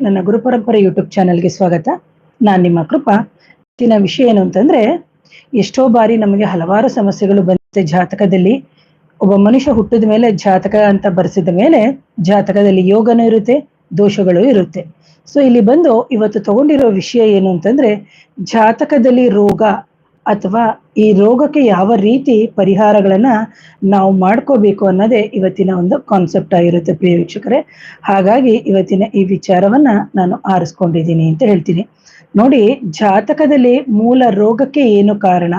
ನನ್ನ ಗುರುಪರಂಪರೆ ಯೂಟ್ಯೂಬ್ ಚಾನೆಲ್ಗೆ ಸ್ವಾಗತ. ನಾನು ನಿಮ್ಮ ಕೃಪಾ. ಇವತ್ತಿನ ವಿಷಯ ಏನು ಅಂತಂದ್ರೆ, ಎಷ್ಟೋ ಬಾರಿ ನಮಗೆ ಹಲವಾರು ಸಮಸ್ಯೆಗಳು ಬಂದಿದೆ ಜಾತಕದಲ್ಲಿ. ಒಬ್ಬ ಮನುಷ್ಯ ಹುಟ್ಟಿದ ಮೇಲೆ ಜಾತಕ ಅಂತ ಬರೆಸಿದ ಮೇಲೆ ಜಾತಕದಲ್ಲಿ ಯೋಗನೂ ಇರುತ್ತೆ, ದೋಷಗಳು ಇರುತ್ತೆ. ಸೊ ಇಲ್ಲಿ ಬಂದು ಇವತ್ತು ತಗೊಂಡಿರೋ ವಿಷಯ ಏನು ಅಂತಂದ್ರೆ, ಜಾತಕದಲ್ಲಿ ರೋಗ ಅಥವಾ ಈ ರೋಗಕ್ಕೆ ಯಾವ ರೀತಿ ಪರಿಹಾರಗಳನ್ನ ನಾವು ಮಾಡ್ಕೋಬೇಕು ಅನ್ನೋದೇ ಇವತ್ತಿನ ಒಂದು ಕಾನ್ಸೆಪ್ಟ್ ಆಗಿರುತ್ತೆ ಪ್ರಿಯ ವೀಕ್ಷಕರೇ. ಹಾಗಾಗಿ ಇವತ್ತಿನ ಈ ವಿಚಾರವನ್ನ ನಾನು ಆರಿಸ್ಕೊಂಡಿದ್ದೀನಿ ಅಂತ ಹೇಳ್ತೀನಿ. ನೋಡಿ, ಜಾತಕದಲ್ಲಿ ಮೂಲ ರೋಗಕ್ಕೆ ಏನು ಕಾರಣ?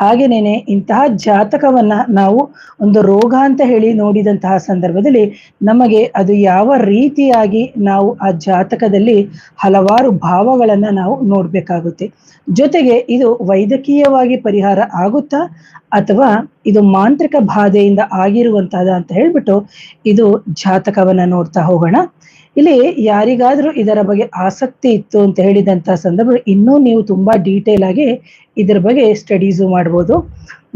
ಹಾಗೇನೇನೆ ಇಂತಹ ಜಾತಕವನ್ನ ನಾವು ಒಂದು ರೋಗ ಅಂತ ಹೇಳಿ ನೋಡಿದಂತಹ ಸಂದರ್ಭದಲ್ಲಿ ನಮಗೆ ಅದು ಯಾವ ರೀತಿಯಾಗಿ ನಾವು ಆ ಜಾತಕದಲ್ಲಿ ಹಲವಾರು ಭಾವಗಳನ್ನ ನಾವು ನೋಡ್ಬೇಕಾಗುತ್ತೆ. ಜೊತೆಗೆ ಇದು ವೈದ್ಯಕೀಯವಾಗಿ ಪರಿಹಾರ ಆಗುತ್ತಾ ಅಥವಾ ಇದು ಮಾಂತ್ರಿಕ ಬಾಧೆಯಿಂದ ಆಗಿರುವಂತಹದ ಅಂತ ಹೇಳ್ಬಿಟ್ಟು ಇದು ಜಾತಕವನ್ನ ನೋಡ್ತಾ ಹೋಗೋಣ. ಇಲ್ಲಿ ಯಾರಿಗಾದ್ರೂ ಇದರ ಬಗ್ಗೆ ಆಸಕ್ತಿ ಇತ್ತು ಅಂತ ಹೇಳಿದಂತ ಸಂದರ್ಭ ಇನ್ನೂ ನೀವು ತುಂಬಾ ಡೀಟೇಲ್ ಆಗಿ ಇದರ ಬಗ್ಗೆ ಸ್ಟಡೀಸು ಮಾಡ್ಬೋದು.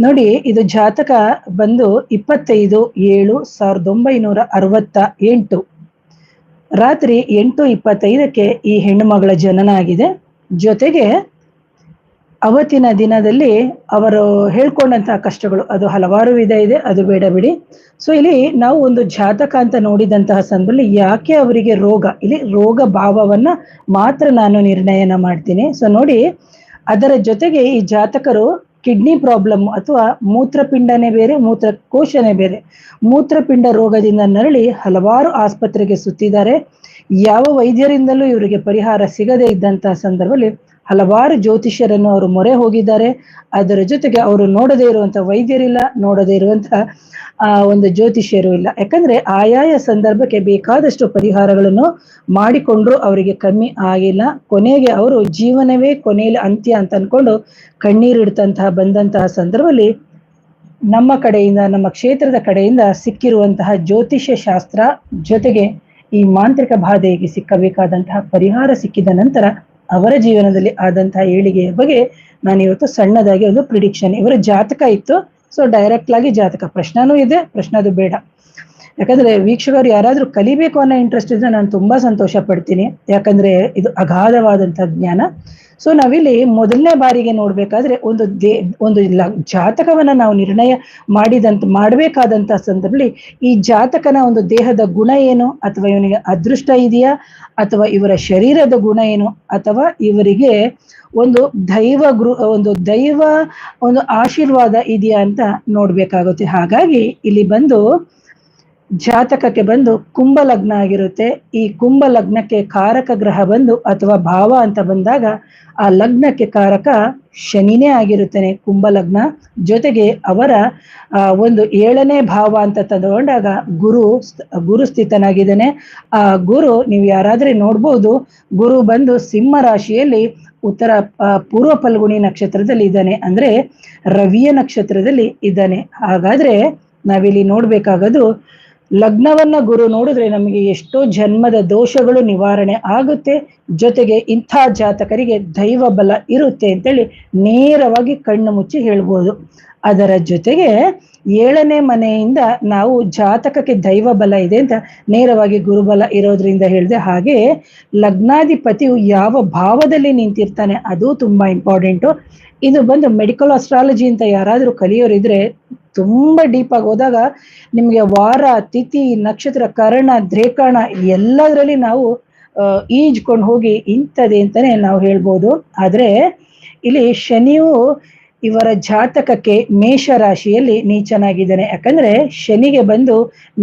ನೋಡಿ, ಇದು ಜಾತಕ ಬಂದು ಇಪ್ಪತ್ತೈದು ಏಳು ಸಾವಿರದ ಒಂಬೈನೂರ ಅರವತ್ತ ಎಂಟು. ರಾತ್ರಿ ಎಂಟು ಇಪ್ಪತ್ತೈದಕ್ಕೆ ಈ ಹೆಣ್ಣು ಮಗಳ ಜನನ ಆಗಿದೆ. ಜೊತೆಗೆ ಅವತ್ತಿನ ದಿನದಲ್ಲಿ ಅವರು ಹೇಳ್ಕೊಂಡಂತಹ ಕಷ್ಟಗಳು, ಅದು ಹಲವಾರು ವಿಧ ಇದೆ, ಅದು ಬೇಡ ಬಿಡಿ. ಸೊ ಇಲ್ಲಿ ನಾವು ಒಂದು ಜಾತಕ ಅಂತ ನೋಡಿದಂತಹ ಸಂದರ್ಭದಲ್ಲಿ ಯಾಕೆ ಅವರಿಗೆ ರೋಗ? ಇಲ್ಲಿ ರೋಗ ಭಾವವನ್ನ ಮಾತ್ರ ನಾನು ನಿರ್ಣಯನ ಮಾಡ್ತೀನಿ. ಸೊ ನೋಡಿ, ಅದರ ಜೊತೆಗೆ ಈ ಜಾತಕರು ಕಿಡ್ನಿ ಪ್ರಾಬ್ಲಮ್ ಅಥವಾ ಮೂತ್ರಪಿಂಡನೇ ಬೇರೆ, ಮೂತ್ರಕೋಶನೇ ಬೇರೆ. ಮೂತ್ರಪಿಂಡ ರೋಗದಿಂದ ನರಳಿ ಹಲವಾರು ಆಸ್ಪತ್ರೆಗೆ ಸುತ್ತಿದ್ದಾರೆ. ಯಾವ ವೈದ್ಯರಿಂದಲೂ ಇವರಿಗೆ ಪರಿಹಾರ ಸಿಗದೇ ಇದ್ದಂತಹ ಸಂದರ್ಭದಲ್ಲಿ ಹಲವಾರು ಜ್ಯೋತಿಷ್ಯರನ್ನು ಅವರು ಮೊರೆ ಹೋಗಿದ್ದಾರೆ. ಅದರ ಜೊತೆಗೆ ಅವರು ನೋಡದೇ ಇರುವಂತ ವೈದ್ಯರಿಲ್ಲ, ನೋಡದೇ ಇರುವಂತ, ಆ, ಒಂದು ಜ್ಯೋತಿಷ್ಯರು ಇಲ್ಲ. ಯಾಕಂದ್ರೆ ಆಯಾಯ ಸಂದರ್ಭಕ್ಕೆ ಬೇಕಾದಷ್ಟು ಪರಿಹಾರಗಳನ್ನು ಮಾಡಿಕೊಂಡ್ರು ಅವರಿಗೆ ಕಮ್ಮಿ ಆಗಿಲ್ಲ. ಕೊನೆಗೆ ಅವರು ಜೀವನವೇ ಕೊನೆಯಲ್ಲಿ ಅಂತ್ಯ ಅಂತ ಅನ್ಕೊಂಡು ಕಣ್ಣೀರಿಡ್ತಂತಹ ಬಂದಂತಹ ಸಂದರ್ಭದಲ್ಲಿ ನಮ್ಮ ಕಡೆಯಿಂದ, ನಮ್ಮ ಕ್ಷೇತ್ರದ ಕಡೆಯಿಂದ ಸಿಕ್ಕಿರುವಂತಹ ಜ್ಯೋತಿಷ್ಯ ಶಾಸ್ತ್ರ ಜೊತೆಗೆ ಈ ಮಾಂತ್ರಿಕ ಬಾಧೆಗೆ ಸಿಕ್ಕಬೇಕಾದಂತಹ ಪರಿಹಾರ ಸಿಕ್ಕಿದ ನಂತರ ಅವರ ಜೀವನದಲ್ಲಿ ಆದಂತಹ ಏಳಿಗೆಯ ಬಗ್ಗೆ ನಾನು ಇವತ್ತು ಸಣ್ಣದಾಗಿ ಒಂದು ಪ್ರಿಡಿಕ್ಷನ್ ಇವರ ಜಾತಕ ಇತ್ತು. ಸೊ ಡೈರೆಕ್ಟ್ ಆಗಿ ಜಾತಕ. ಪ್ರಶ್ನನೂ ಇದೆ ಪ್ರಶ್ನೆ ಅದು ಬೇಡ. ಯಾಕಂದ್ರೆ ವೀಕ್ಷಕರು ಯಾರಾದ್ರೂ ಕಲಿಬೇಕು ಅನ್ನೋ ಇಂಟ್ರೆಸ್ಟ್ ಇದ್ರೆ ನಾನು ತುಂಬಾ ಸಂತೋಷ ಪಡ್ತೀನಿ. ಯಾಕಂದ್ರೆ ಇದು ಅಗಾಧವಾದಂತಹ ಜ್ಞಾನ. ಸೊ ನಾವಿಲ್ಲಿ ಮೊದಲನೇ ಬಾರಿಗೆ ನೋಡ್ಬೇಕಾದ್ರೆ ಒಂದು ದೇ, ಒಂದು ಜಾತಕವನ್ನ ನಾವು ನಿರ್ಣಯ ಮಾಡಿದಂತ, ಮಾಡಬೇಕಾದಂತ ಸಂದರ್ಭದಲ್ಲಿ ಈ ಜಾತಕನ ಒಂದು ದೇಹದ ಗುಣ ಏನು? ಅಥವಾ ಇವನಿಗೆ ಅದೃಷ್ಟ ಇದೆಯಾ? ಅಥವಾ ಇವರ ಶರೀರದ ಗುಣ ಏನು? ಅಥವಾ ಇವರಿಗೆ ಒಂದು ದೈವ ಗೃ, ಒಂದು ದೈವ, ಒಂದು ಆಶೀರ್ವಾದ ಇದೆಯಾ ಅಂತ ನೋಡ್ಬೇಕಾಗುತ್ತೆ. ಹಾಗಾಗಿ ಇಲ್ಲಿ ಬಂದು ಜಾತಕಕ್ಕೆ ಬಂದು ಕುಂಭ ಲಗ್ನ ಆಗಿರುತ್ತೆ. ಈ ಕುಂಭ ಲಗ್ನಕ್ಕೆ ಕಾರಕ ಗ್ರಹ ಬಂದು ಅಥವಾ ಭಾವ ಅಂತ ಬಂದಾಗ ಆ ಲಗ್ನಕ್ಕೆ ಕಾರಕ ಶನಿನೇ ಆಗಿರುತ್ತಾನೆ. ಕುಂಭ ಲಗ್ನ ಜೊತೆಗೆ ಅವರ ಒಂದು ಏಳನೇ ಭಾವ ಅಂತ ತಗೊಂಡಾಗ ಗುರು ಗುರು ಸ್ಥಿತನಾಗಿದ್ದಾನೆ. ಆ ಗುರು ನೀವು ಯಾರಾದ್ರೆ ನೋಡ್ಬೋದು, ಗುರು ಬಂದು ಸಿಂಹ ರಾಶಿಯಲ್ಲಿ ಉತ್ತರ ಪೂರ್ವ ಫಲ್ಗುಣಿ ನಕ್ಷತ್ರದಲ್ಲಿ ಇದ್ದಾನೆ. ಅಂದ್ರೆ ರವಿಯ ನಕ್ಷತ್ರದಲ್ಲಿ ಇದ್ದಾನೆ. ಹಾಗಾದ್ರೆ ನಾವಿಲ್ಲಿ ನೋಡ್ಬೇಕಾಗೋದು ಲಗ್ನವನ್ನ ಗುರು ನೋಡಿದ್ರೆ ನಮಗೆ ಎಷ್ಟೋ ಜನ್ಮದ ದೋಷಗಳು ನಿವಾರಣೆ ಆಗುತ್ತೆ. ಜೊತೆಗೆ ಇಂಥ ಜಾತಕರಿಗೆ ದೈವ ಬಲ ಇರುತ್ತೆ ಅಂತೇಳಿ ನೇರವಾಗಿ ಕಣ್ಣು ಮುಚ್ಚಿ ಹೇಳ್ಬೋದು. ಅದರ ಜೊತೆಗೆ ಏಳನೇ ಮನೆಯಿಂದ ನಾವು ಜಾತಕಕ್ಕೆ ದೈವ ಬಲ ಇದೆ ಅಂತ ನೇರವಾಗಿ ಗುರುಬಲ ಇರೋದ್ರಿಂದ ಹೇಳಿದೆ ಹಾಗೆ ಲಗ್ನಾಧಿಪತಿಯು ಯಾವ ಭಾವದಲ್ಲಿ ನಿಂತಿರ್ತಾನೆ ಅದು ತುಂಬಾ ಇಂಪಾರ್ಟೆಂಟು ಇದು ಬಂದು ಮೆಡಿಕಲ್ ಅಸ್ಟ್ರಾಲಜಿ ಅಂತ ಯಾರಾದ್ರೂ ಕಲಿಯೋರಿದ್ರೆ ತುಂಬಾ ಡೀಪ್ ಆಗಿ ಹೋದಾಗ ನಿಮ್ಗೆ ವಾರ, ತಿಥಿ, ನಕ್ಷತ್ರ, ಕರ್ಣ, ದ್ರೇಕರ್ಣ ಎಲ್ಲದರಲ್ಲಿ ನಾವು ಈಜ್ಕೊಂಡು ಹೋಗಿ ಇಂಥದ್ದೇ ಅಂತಾನೆ ನಾವು ಹೇಳ್ಬೋದು. ಆದ್ರೆ ಇಲ್ಲಿ ಶನಿಯು ಇವರ ಜಾತಕಕ್ಕೆ ಮೇಷ ರಾಶಿಯಲ್ಲಿ ನೀಚನಾಗಿದ್ದಾನೆ. ಯಾಕಂದ್ರೆ ಶನಿಗೆ ಬಂದು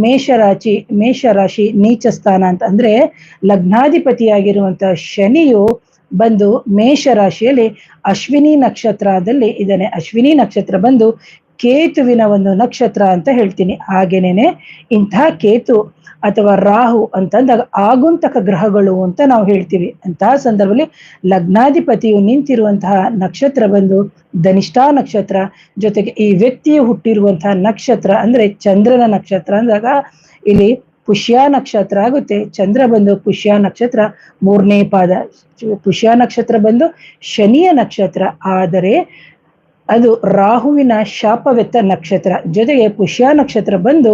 ಮೇಷರಾಶಿ ಮೇಷರಾಶಿ ನೀಚ ಸ್ಥಾನ ಅಂತ ಅಂದ್ರೆ ಲಗ್ನಾಧಿಪತಿಯಾಗಿರುವಂತ ಶನಿಯು ಬಂದು ಮೇಷ ರಾಶಿಯಲ್ಲಿ ಅಶ್ವಿನಿ ನಕ್ಷತ್ರದಲ್ಲಿ ಇದ್ದಾನೆ. ಅಶ್ವಿನಿ ನಕ್ಷತ್ರ ಬಂದು ಕೇತುವಿನ ಒಂದು ನಕ್ಷತ್ರ ಅಂತ ಹೇಳ್ತೀನಿ. ಹಾಗೇನೇನೆ ಇಂತಹ ಕೇತು ಅಥವಾ ರಾಹು ಅಂತಂದಾಗ ಆಗುಂತಕ ಗ್ರಹಗಳು ಅಂತ ನಾವು ಹೇಳ್ತೀವಿ. ಅಂತಹ ಸಂದರ್ಭದಲ್ಲಿ ಲಗ್ನಾಧಿಪತಿಯು ನಿಂತಿರುವಂತಹ ನಕ್ಷತ್ರ ಬಂದು ಧನಿಷ್ಠಾ ನಕ್ಷತ್ರ, ಜೊತೆಗೆ ಈ ವ್ಯಕ್ತಿಯು ಹುಟ್ಟಿರುವಂತಹ ನಕ್ಷತ್ರ ಅಂದ್ರೆ ಚಂದ್ರನ ನಕ್ಷತ್ರ ಅಂದಾಗ ಇಲ್ಲಿ ಪುಷ್ಯ ನಕ್ಷತ್ರ ಆಗುತ್ತೆ. ಚಂದ್ರ ಬಂದು ಪುಷ್ಯ ನಕ್ಷತ್ರ, ಮೂರನೇ ಪಾದ ಪುಷ್ಯ ನಕ್ಷತ್ರ ಬಂದು ಶನಿಯ ನಕ್ಷತ್ರ. ಆದರೆ ಅದು ರಾಹುವಿನ ಶಾಪವೆತ್ತ ನಕ್ಷತ್ರ. ಜೊತೆಗೆ ಪುಷ್ಯ ನಕ್ಷತ್ರ ಬಂದು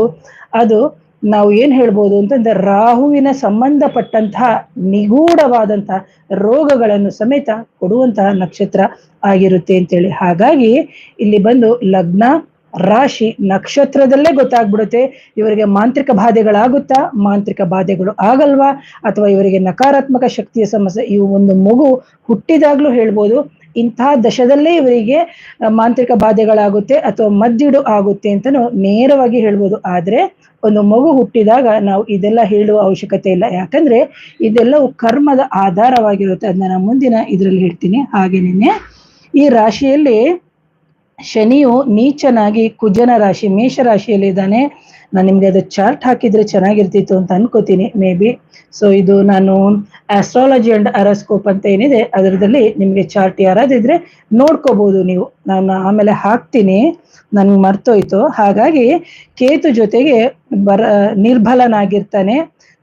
ಅದು ನಾವು ಏನ್ ಹೇಳ್ಬೋದು ಅಂತಂದ್ರೆ ರಾಹುವಿನ ಸಂಬಂಧಪಟ್ಟಂತಹ ನಿಗೂಢವಾದಂತಹ ರೋಗಗಳನ್ನು ಸಮೇತ ಕೊಡುವಂತಹ ನಕ್ಷತ್ರ ಆಗಿರುತ್ತೆ ಅಂತೇಳಿ. ಹಾಗಾಗಿ ಇಲ್ಲಿ ಬಂದು ಲಗ್ನ, ರಾಶಿ ನಕ್ಷತ್ರದಲ್ಲೇ ಗೊತ್ತಾಗ್ಬಿಡುತ್ತೆ. ಇವರಿಗೆ ಮಾಂತ್ರಿಕ ಬಾಧೆಗಳಾಗುತ್ತಾ? ಮಾಂತ್ರಿಕ ಬಾಧೆಗಳು ಆಗಲ್ವಾ? ಅಥವಾ ಇವರಿಗೆ ನಕಾರಾತ್ಮಕ ಶಕ್ತಿಯ ಸಮಸ್ಯೆ? ಇವು ಒಂದು ಮಗು ಹುಟ್ಟಿದಾಗ್ಲೂ ಹೇಳ್ಬೋದು. ಇಂತಹ ದಶದಲ್ಲೇ ಇವರಿಗೆ ಮಾಂತ್ರಿಕ ಬಾಧೆಗಳಾಗುತ್ತೆ ಅಥವಾ ಮದ್ದಿಡು ಆಗುತ್ತೆ ಅಂತನೂ ನೇರವಾಗಿ ಹೇಳ್ಬೋದು. ಆದ್ರೆ, ಒಂದು ಮಗು ಹುಟ್ಟಿದಾಗ ನಾವು ಇದೆಲ್ಲ ಹೇಳುವ ಅವಶ್ಯಕತೆ ಇಲ್ಲ. ಯಾಕಂದ್ರೆ, ಇದೆಲ್ಲವೂ ಕರ್ಮದ ಆಧಾರವಾಗಿರುತ್ತೆ. ಅದನ್ನ ನಾನು ಮುಂದಿನ ಇದ್ರಲ್ಲಿ ಹೇಳ್ತೀನಿ. ಹಾಗೇನೆ ಈ ರಾಶಿಯಲ್ಲಿ ಶನಿಯು ನೀಚನಾಗಿ ಕುಜನ ರಾಶಿ, ಮೇಷ ರಾಶಿಯಲ್ಲಿ ಇದ್ದಾನೆ ನಾನು ನಿಮ್ಗೆ ಅದು ಚಾರ್ಟ್ ಹಾಕಿದ್ರೆ ಚೆನ್ನಾಗಿರ್ತಿತ್ತು ಅಂತ ಅನ್ಕೋತೀನಿ ಮೇ ಬಿ ಸೊ ಇದು ನಾನು ಆಸ್ಟ್ರಾಲಜಿ ಅಂಡ್ ಅರಸ್ಕೋಪ್ ಅಂತ ಏನಿದೆ, ಅದರದಲ್ಲಿ ನಿಮ್ಗೆ ಚಾರ್ಟ್ ಯಾರಾದಿದ್ರೆ ನೋಡ್ಕೋಬಹುದು ನೀವು. ನಾನು ಆಮೇಲೆ ಹಾಕ್ತೀನಿ ನನ್ಗೆ ಮರ್ತೋಯ್ತು. ಹಾಗಾಗಿ ಕೇತು ಜೊತೆಗೆ ಬರ, ನಿರ್ಬಲನಾಗಿರ್ತಾನೆ.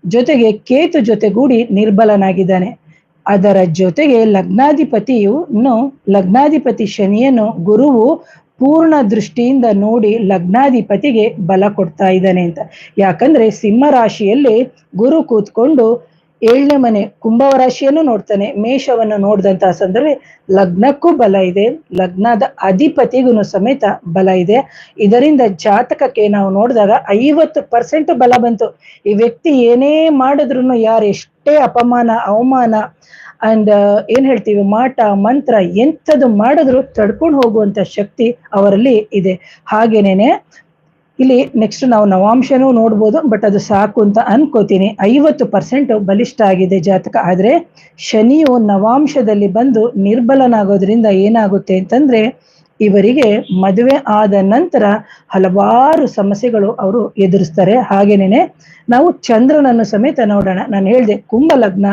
ಜೊತೆಗೆ ಕೇತು ಜೊತೆಗೂಡಿ ನಿರ್ಬಲನಾಗಿದ್ದಾನೆ. ಅದರ ಜೊತೆಗೆ ಲಗ್ನಾಧಿಪತಿಯು ಲಗ್ನಾಧಿಪತಿ ಶನಿಯನ್ನು, ಗುರುವು ಪೂರ್ಣ ದೃಷ್ಟಿಯಿಂದ ನೋಡಿ ಲಗ್ನಾಧಿಪತಿಗೆ ಬಲ ಕೊಡ್ತಾ ಇದ್ದಾನೆ ಅಂತ. ಯಾಕಂದ್ರೆ ಸಿಂಹ ರಾಶಿಯಲ್ಲಿ ಗುರು ಕೂತ್ಕೊಂಡು ಏಳನೇ ಮನೆ ಕುಂಭವ ರಾಶಿಯನ್ನು ನೋಡ್ತಾನೆ. ಮೇಷವನ್ನು ನೋಡಿದಂತಹ ಸಂದರ್ಭ ಲಗ್ನಕ್ಕೂ ಬಲ ಇದೆ. ಲಗ್ನದ ಅಧಿಪತಿಗೂ ಸಮೇತ ಬಲ ಇದೆ. ಇದರಿಂದ ಜಾತಕಕ್ಕೆ ನಾವು ನೋಡಿದಾಗ ಐವತ್ತು ಪರ್ಸೆಂಟ್ ಬಲ ಬಂತು. ಈ ವ್ಯಕ್ತಿ ಏನೇ ಮಾಡಿದ್ರು ಯಾರು ಎಷ್ಟೇ ಅಪಮಾನ, ಅವಮಾನ ಅಂಡ್ ಏನ್ ಹೇಳ್ತೀವಿ? ಮಾಟ, ಮಂತ್ರ ಎಂಥದ್ದು ಮಾಡಿದ್ರು ತಡ್ಕೊಂಡು ಹೋಗುವಂತ ಶಕ್ತಿ ಅವರಲ್ಲಿ ಇದೆ. ಹಾಗೇನೇನೆ, ಇಲ್ಲಿ ನೆಕ್ಸ್ಟ್ ನಾವು ನವಾಂಶನೂ ನೋಡ್ಬೋದು ಬಟ್ ಅದು ಸಾಕು ಅಂತ ಅನ್ಕೋತೀನಿ. ಐವತ್ತು ಪರ್ಸೆಂಟ್ ಬಲಿಷ್ಠ ಆಗಿದೆ ಜಾತಕ. ಆದ್ರೆ, ಶನಿಯು ನವಾಂಶದಲ್ಲಿ ಬಂದು ನಿರ್ಬಲನಾಗೋದ್ರಿಂದ ಏನಾಗುತ್ತೆ ಅಂತಂದ್ರೆ ಇವರಿಗೆ ಮದುವೆ ಆದ ನಂತರ ಹಲವಾರು ಸಮಸ್ಯೆಗಳು ಅವರು ಎದುರಿಸ್ತಾರೆ. ಹಾಗೇನೇನೆ, ನಾವು ಚಂದ್ರನನ್ನು ಸಮೇತ ನೋಡೋಣ. ನಾನು ಹೇಳಿದೆ, ಕುಂಭ ಲಗ್ನ,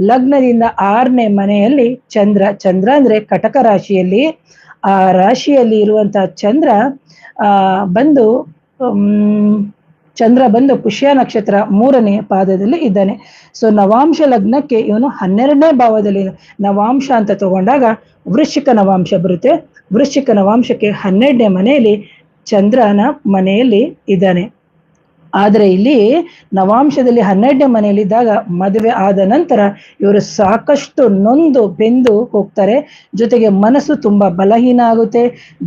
ಲಗ್ನದಿಂದ ಆರನೇ ಮನೆಯಲ್ಲಿ ಚಂದ್ರ ಚಂದ್ರ ಅಂದ್ರೆ ಕಟಕ ರಾಶಿಯಲ್ಲಿ, ಆ ರಾಶಿಯಲ್ಲಿ ಇರುವಂತ ಚಂದ್ರ, ಆ, ಬಂದು ಚಂದ್ರ ಬಂದು ಪುಷ್ಯ ನಕ್ಷತ್ರ ಮೂರನೇ ಪಾದದಲ್ಲಿ ಇದ್ದಾನೆ. ಸೊ ನವಾಂಶ ಲಗ್ನಕ್ಕೆ ಇವನು ಹನ್ನೆರಡನೇ ಭಾವದಲ್ಲಿ ನವಾಂಶ ಅಂತ ತಗೊಂಡಾಗ ವೃಶ್ಚಿಕ ನವಾಂಶ ಬರುತ್ತೆ. ವೃಶ್ಚಿಕ ನವಾಂಶಕ್ಕೆ ಹನ್ನೆರಡನೇ ಮನೆಯಲ್ಲಿ ಚಂದ್ರನ ಮನೆಯಲ್ಲಿ ಇದ್ದಾನೆ. ಆದ್ರೆ ಇಲ್ಲಿ ನವಾಂಶದಲ್ಲಿ ಹನ್ನೆರಡನೇ ಮನೆಯಲ್ಲಿದ್ದಾಗ ಮದುವೆ ಆದ ನಂತರ ಇವರು ಸಾಕಷ್ಟು ನೊಂದು ಬೆಂದು ಹೋಗ್ತಾರೆ. ಜೊತೆಗೆ ಮನಸ್ಸು ತುಂಬಾ ಬಲಹೀನ ಆಗುತ್ತೆ,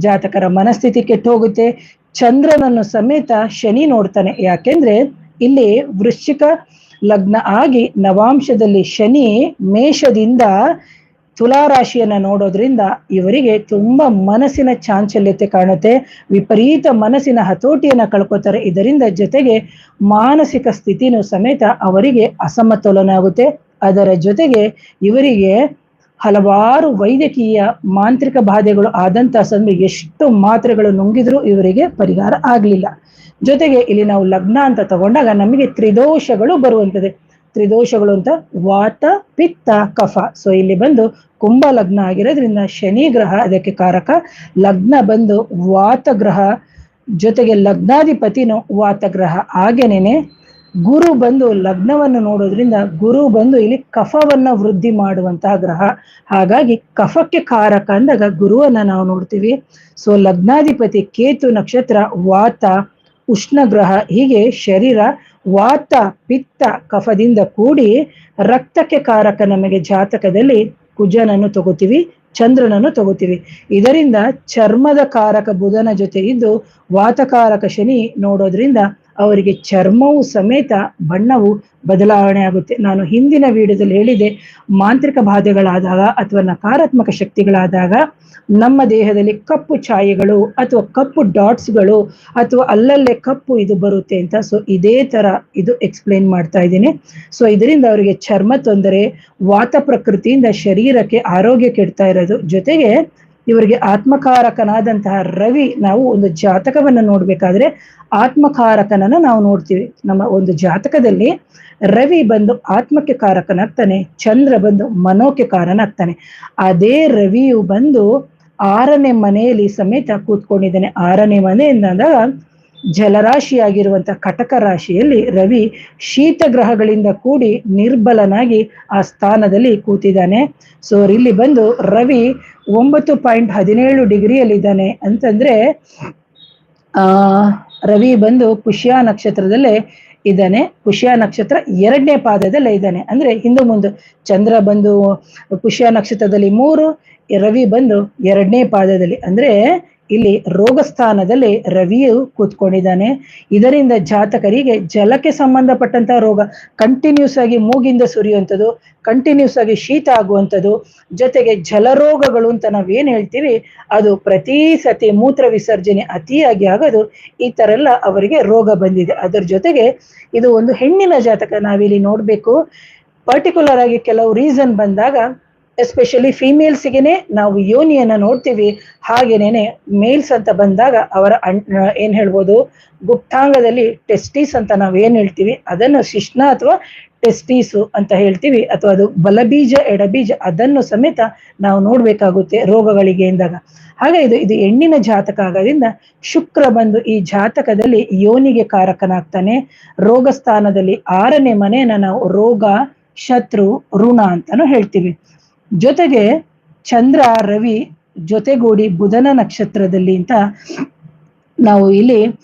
ಜಾತಕರ ಮನಸ್ಥಿತಿ ಕೆಟ್ಟು ಹೋಗುತ್ತೆ ಚಂದ್ರನನ್ನು ಸಮೇತ ಶನಿ ನೋಡ್ತಾನೆ. ಯಾಕೆಂದ್ರೆ ಇಲ್ಲಿ ವೃಶ್ಚಿಕ ಲಗ್ನ ಆಗಿ ನವಾಂಶದಲ್ಲಿ ಶನಿ ಮೇಷದಿಂದ ತುಲಾರಾಶಿಯನ್ನ ನೋಡೋದ್ರಿಂದ ಇವರಿಗೆ ತುಂಬಾ ಮನಸ್ಸಿನ ಚಾಂಚಲ್ಯತೆ ಕಾಣುತ್ತೆ, ವಿಪರೀತ ಮನಸ್ಸಿನ ಹತೋಟಿಯನ್ನ ಕಳ್ಕೊತಾರೆ. ಇದರಿಂದ ಜೊತೆಗೆ ಮಾನಸಿಕ ಸ್ಥಿತಿನೂ ಸಮೇತ ಅವರಿಗೆ ಅಸಮತೋಲನ ಆಗುತ್ತೆ ಅದರ ಜೊತೆಗೆ ಇವರಿಗೆ ಹಲವಾರು ವೈದ್ಯಕೀಯ ಮಾಂತ್ರಿಕ ಬಾಧೆಗಳು ಆದಂತ ಸಂದರ್ಭ ಎಷ್ಟು ಮಾತ್ರೆಗಳು ನುಂಗಿದ್ರು ಇವರಿಗೆ ಪರಿಹಾರ ಆಗ್ಲಿಲ್ಲ. ಜೊತೆಗೆ ಇಲ್ಲಿ ನಾವು ಲಗ್ನ ಅಂತ ತಗೊಂಡಾಗ ನಮಗೆ ತ್ರಿದೋಷಗಳು ಬರುವಂತದೆ ತ್ರಿದೋಷಗಳು ಅಂತ ವಾತ, ಪಿತ್ತ, ಕಫ. ಸೊ ಇಲ್ಲಿ ಬಂದು ಕುಂಭ ಲಗ್ನ ಆಗಿರೋದ್ರಿಂದ ಶನಿ ಗ್ರಹ ಅದಕ್ಕೆ ಕಾರಕ. ಲಗ್ನ ಬಂದು ವಾತ ಗ್ರಹ. ಜೊತೆಗೆ ಲಗ್ನಾಧಿಪತಿನೂ ವಾತ ಗ್ರಹ. ಹಾಗೇನೇನೆ, ಗುರು ಬಂದು ಲಗ್ನವನ್ನು ನೋಡೋದ್ರಿಂದ ಗುರು ಬಂದು ಇಲ್ಲಿ ಕಫವನ್ನ ವೃದ್ಧಿ ಮಾಡುವಂತಹ ಗ್ರಹ. ಹಾಗಾಗಿ ಕಫಕ್ಕೆ ಕಾರಕ ಅಂದಾಗ ಗುರುವನ್ನ ನಾವು ನೋಡ್ತೀವಿ. ಸೊ ಲಗ್ನಾಧಿಪತಿ ಕೇತು ನಕ್ಷತ್ರ ವಾತ, ಉಷ್ಣ ಗ್ರಹ, ಹೀಗೆ ಶರೀರ ವಾತ, ಪಿತ್ತ ಕಫದಿಂದ ಕೂಡಿ ರಕ್ತಕ್ಕೆ ಕಾರಕ ನಮಗೆ ಜಾತಕದಲ್ಲಿ ಕುಜನನ್ನು ತಗೋತೀವಿ, ಚಂದ್ರನನ್ನು ತಗೋತೀವಿ. ಇದರಿಂದ ಚರ್ಮದ ಕಾರಕ ಬುಧನ ಜೊತೆ ಇದ್ದು ವಾತಕಾರಕ ಶನಿ ನೋಡೋದ್ರಿಂದ ಅವರಿಗೆ ಚರ್ಮವು ಸಮೇತ ಬಣ್ಣವು ಬದಲಾವಣೆ ಆಗುತ್ತೆ. ನಾನು ಹಿಂದಿನ ವಿಡಿಯೋದಲ್ಲಿ ಹೇಳಿದೆ, ಮಾಂತ್ರಿಕ ಬಾಧೆಗಳಾದಾಗ ಅಥವಾ ನಕಾರಾತ್ಮಕ ಶಕ್ತಿಗಳಾದಾಗ ನಮ್ಮ ದೇಹದಲ್ಲಿ ಕಪ್ಪು ಛಾಯೆಗಳು ಅಥವಾ ಕಪ್ಪು ಡಾಟ್ಸ್ಗಳು ಅಥವಾ ಅಲ್ಲಲ್ಲೇ ಕಪ್ಪು ಇದು ಬರುತ್ತೆ ಅಂತ ಸೊ ಇದೇ ತರ ಇದು ಎಕ್ಸ್ಪ್ಲೈನ್ ಮಾಡ್ತಾ ಇದ್ದೀನಿ. ಸೊ ಇದರಿಂದ ಅವರಿಗೆ ಚರ್ಮ ತೊಂದರೆ, ವಾತ ಪ್ರಕೃತಿಯಿಂದ ಶರೀರಕ್ಕೆ ಆರೋಗ್ಯ ಕೆಡ್ತಾ ಇರೋದು ಜೊತೆಗೆ ಇವರಿಗೆ ಆತ್ಮಕಾರಕನಾದಂತಹ ರವಿ ನಾವು ಒಂದು ಜಾತಕವನ್ನು ನೋಡ್ಬೇಕಾದ್ರೆ ಆತ್ಮಕಾರಕನನ್ನ ನಾವು ನೋಡ್ತೀವಿ. ನಮ್ಮ ಒಂದು ಜಾತಕದಲ್ಲಿ ರವಿ ಬಂದು ಆತ್ಮಕ್ಕೆ ಕಾರಕನಾಗ್ತಾನೆ, ಚಂದ್ರ ಬಂದು ಮನೋಕ್ಕೆ ಕಾರನಾಗ್ತಾನೆ ಅದೇ ರವಿಯು ಬಂದು ಆರನೇ ಮನೆಯಲ್ಲಿ ಸಮೇತ ಕೂತ್ಕೊಂಡಿದ್ದಾನೆ. ಆರನೇ ಮನೆ ಎಂದಾಗ ಜಲರಾಶಿಯಾಗಿರುವಂತ ಕಟಕ ರಾಶಿಯಲ್ಲಿ ರವಿ ಶೀತ ಗ್ರಹಗಳಿಂದ ಕೂಡಿ ನಿರ್ಬಲನಾಗಿ ಆ ಸ್ಥಾನದಲ್ಲಿ ಕೂತಿದ್ದಾನೆ. ಸೊ ಇಲ್ಲಿ ಬಂದು ರವಿ ಒಂಬತ್ತು ಪಾಯಿಂಟ್ ಹದಿನೇಳು ಅಂತಂದ್ರೆ, ಆ, ರವಿ ಬಂದು ಪುಷ್ಯ ನಕ್ಷತ್ರದಲ್ಲೇ ಇದ್ದಾನೆ. ಪುಷ್ಯ ನಕ್ಷತ್ರ ಎರಡನೇ ಪಾದದಲ್ಲೇ ಇದ್ದಾನೆ. ಅಂದ್ರೆ ಹಿಂದೆ ಮುಂದೆ ಚಂದ್ರ ಬಂದು ಪುಷ್ಯ ನಕ್ಷತ್ರದಲ್ಲಿ ಮೂರು, ರವಿ ಬಂದು ಎರಡನೇ ಪಾದದಲ್ಲಿ. ಅಂದ್ರೆ ಇಲ್ಲಿ ರೋಗಸ್ಥಾನದಲ್ಲಿ ರವಿಯು ಕೂತ್ಕೊಂಡಿದ್ದಾನೆ. ಇದರಿಂದ ಜಾತಕರಿಗೆ ಜಲಕ್ಕೆ ಸಂಬಂಧಪಟ್ಟಂತಹ ರೋಗ ಕಂಟಿನ್ಯೂಸ್ ಆಗಿ ಮೂಗಿಂದ ಸುರಿಯುವಂಥದ್ದು ಕಂಟಿನ್ಯೂಸ್ ಆಗಿ ಶೀತ ಆಗುವಂಥದ್ದು, ಜೊತೆಗೆ ಜಲರೋಗಗಳು ಅಂತ ನಾವೇನ್ ಹೇಳ್ತೀವಿ, ಅದು ಪ್ರತಿ ಸತಿ ಮೂತ್ರ ವಿಸರ್ಜನೆ ಅತಿಯಾಗಿ ಆಗೋದು, ಈ ತರ ಎಲ್ಲ ಅವರಿಗೆ ರೋಗ ಬಂದಿದೆ. ಅದರ ಜೊತೆಗೆ ಇದು ಒಂದು ಹೆಣ್ಣಿನ ಜಾತಕ ನಾವಿಲ್ಲಿ ನೋಡ್ಬೇಕು. ಪರ್ಟಿಕ್ಯುಲರ್ ಆಗಿ ಕೆಲವು ರೀಸನ್ ಬಂದಾಗ ಎಸ್ಪೆಷಲಿ ಫಿಮೇಲ್ಸ್ಗೆನೆ ನಾವು ಯೋನಿಯನ್ನ ನೋಡ್ತೀವಿ. ಹಾಗೇನೇನೆ ಮೇಲ್ಸ್ ಅಂತ ಬಂದಾಗ ಅವರ ಅಣ್ ಏನ್ ಹೇಳ್ಬೋದು? ಗುಪ್ತಾಂಗದಲ್ಲಿ ಟೆಸ್ಟೀಸ್ ಅಂತ ನಾವು ಏನ್ ಹೇಳ್ತೀವಿ? ಅದನ್ನು ಶಿಶ್ನ ಅಥವಾ ಟೆಸ್ಟೀಸು ಅಂತ ಹೇಳ್ತೀವಿ. ಅಥವಾ ಅದು ಬಲಬೀಜ, ಎಡಬೀಜ ಅದನ್ನು ಸಮೇತ ನಾವು ನೋಡ್ಬೇಕಾಗುತ್ತೆ ರೋಗಗಳಿಗೆ ಎಂದಾಗ. ಹಾಗೆ ಇದು ಇದು ಹೆಣ್ಣಿನ ಜಾತಕ ಆಗೋದ್ರಿಂದ ಶುಕ್ರ ಬಂದು ಈ ಜಾತಕದಲ್ಲಿ ಯೋನಿಗೆ ಕಾರಕನಾಗ್ತಾನೆ. ರೋಗ ಸ್ಥಾನದಲ್ಲಿ ಆರನೇ ಮನೆಯನ್ನ ನಾವು ರೋಗ, ಶತ್ರು, ಋಣ ಅಂತಾನು ಹೇಳ್ತೀವಿ. ಜೊತೆಗೆ ಚಂದ್ರ, ರವಿ ಜೊತೆಗೂಡಿ ಬುಧನ ನಕ್ಷತ್ರದಲ್ಲಿ ಅಂತ ನಾವು ಇಲ್ಲಿ,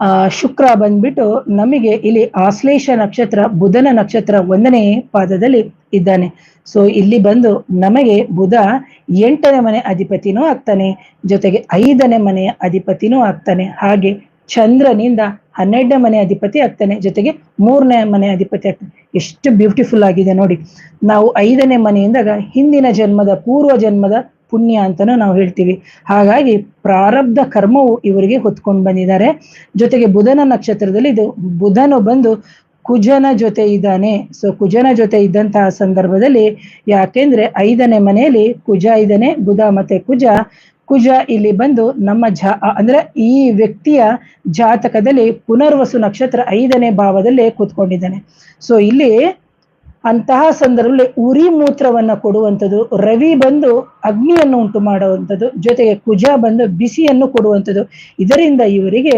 ಆ, ಶುಕ್ರ ಬಂದ್ಬಿಟ್ಟು ನಮಗೆ ಇಲ್ಲಿ ಆಶ್ಲೇಷ ನಕ್ಷತ್ರ, ಬುಧನ ನಕ್ಷತ್ರ ಒಂದನೇ ಪಾದದಲ್ಲಿ ಇದ್ದಾನೆ. ಸೊ ಇಲ್ಲಿ ಬಂದು ನಮಗೆ ಬುಧ ಎಂಟನೇ ಮನೆ ಅಧಿಪತಿನೂ ಆಗ್ತಾನೆ, ಜೊತೆಗೆ ಐದನೇ ಮನೆಯ ಅಧಿಪತಿನೂ ಆಗ್ತಾನೆ. ಹಾಗೆ ಚಂದ್ರನಿಂದ ಹನ್ನೆರಡನೇ ಮನೆ ಅಧಿಪತಿ ಆಗ್ತಾನೆ ಜೊತೆಗೆ ಮೂರನೇ ಮನೆ ಅಧಿಪತಿ ಆಗ್ತಾನೆ ಎಷ್ಟು ಬ್ಯೂಟಿಫುಲ್ ಆಗಿದೆ ನೋಡಿ. ನಾವು ಐದನೇ ಮನೆಯಿಂದಾಗ ಹಿಂದಿನ ಜನ್ಮದ, ಪೂರ್ವ ಜನ್ಮದ ಪುಣ್ಯ ಅಂತಾನು ನಾವು ಹೇಳ್ತೀವಿ. ಹಾಗಾಗಿ ಪ್ರಾರಬ್ಧ ಕರ್ಮವು ಇವರಿಗೆ ಹೊತ್ಕೊಂಡು ಬಂದಿದ್ದಾರೆ. ಜೊತೆಗೆ ಬುಧನ ನಕ್ಷತ್ರದಲ್ಲಿ ಇದು ಬುಧನು ಬಂದು ಕುಜನ ಜೊತೆ ಇದ್ದಾನೆ. ಸೊ ಕುಜನ ಜೊತೆ ಇದ್ದಂತಹ ಸಂದರ್ಭದಲ್ಲಿ ಯಾಕೆಂದ್ರೆ ಐದನೇ ಮನೆಯಲ್ಲಿ ಕುಜ ಇದ್ದಾನೆ, ಬುಧ ಮತ್ತೆ ಕುಜ. ಕುಜ ಇಲ್ಲಿ ಬಂದು ನಮ್ಮ ಜಾ ಅಂದ್ರೆ ಈ ವ್ಯಕ್ತಿಯ ಜಾತಕದಲ್ಲಿ ಪುನರ್ವಸು ನಕ್ಷತ್ರ ಐದನೇ ಭಾವದಲ್ಲಿ ಕೂತ್ಕೊಂಡಿದ್ದಾನೆ. ಸೊ ಇಲ್ಲಿ ಅಂತಹ ಸಂದರ್ಭದಲ್ಲಿ ಉರಿ ಮೂತ್ರವನ್ನ ಕೊಡುವಂಥದ್ದು, ರವಿ ಬಂದು ಅಗ್ನಿಯನ್ನು ಉಂಟು ಮಾಡುವಂಥದ್ದು, ಜೊತೆಗೆ ಕುಜ ಬಂದು ಬಿಸಿಯನ್ನು ಕೊಡುವಂಥದ್ದು, ಇದರಿಂದ ಇವರಿಗೆ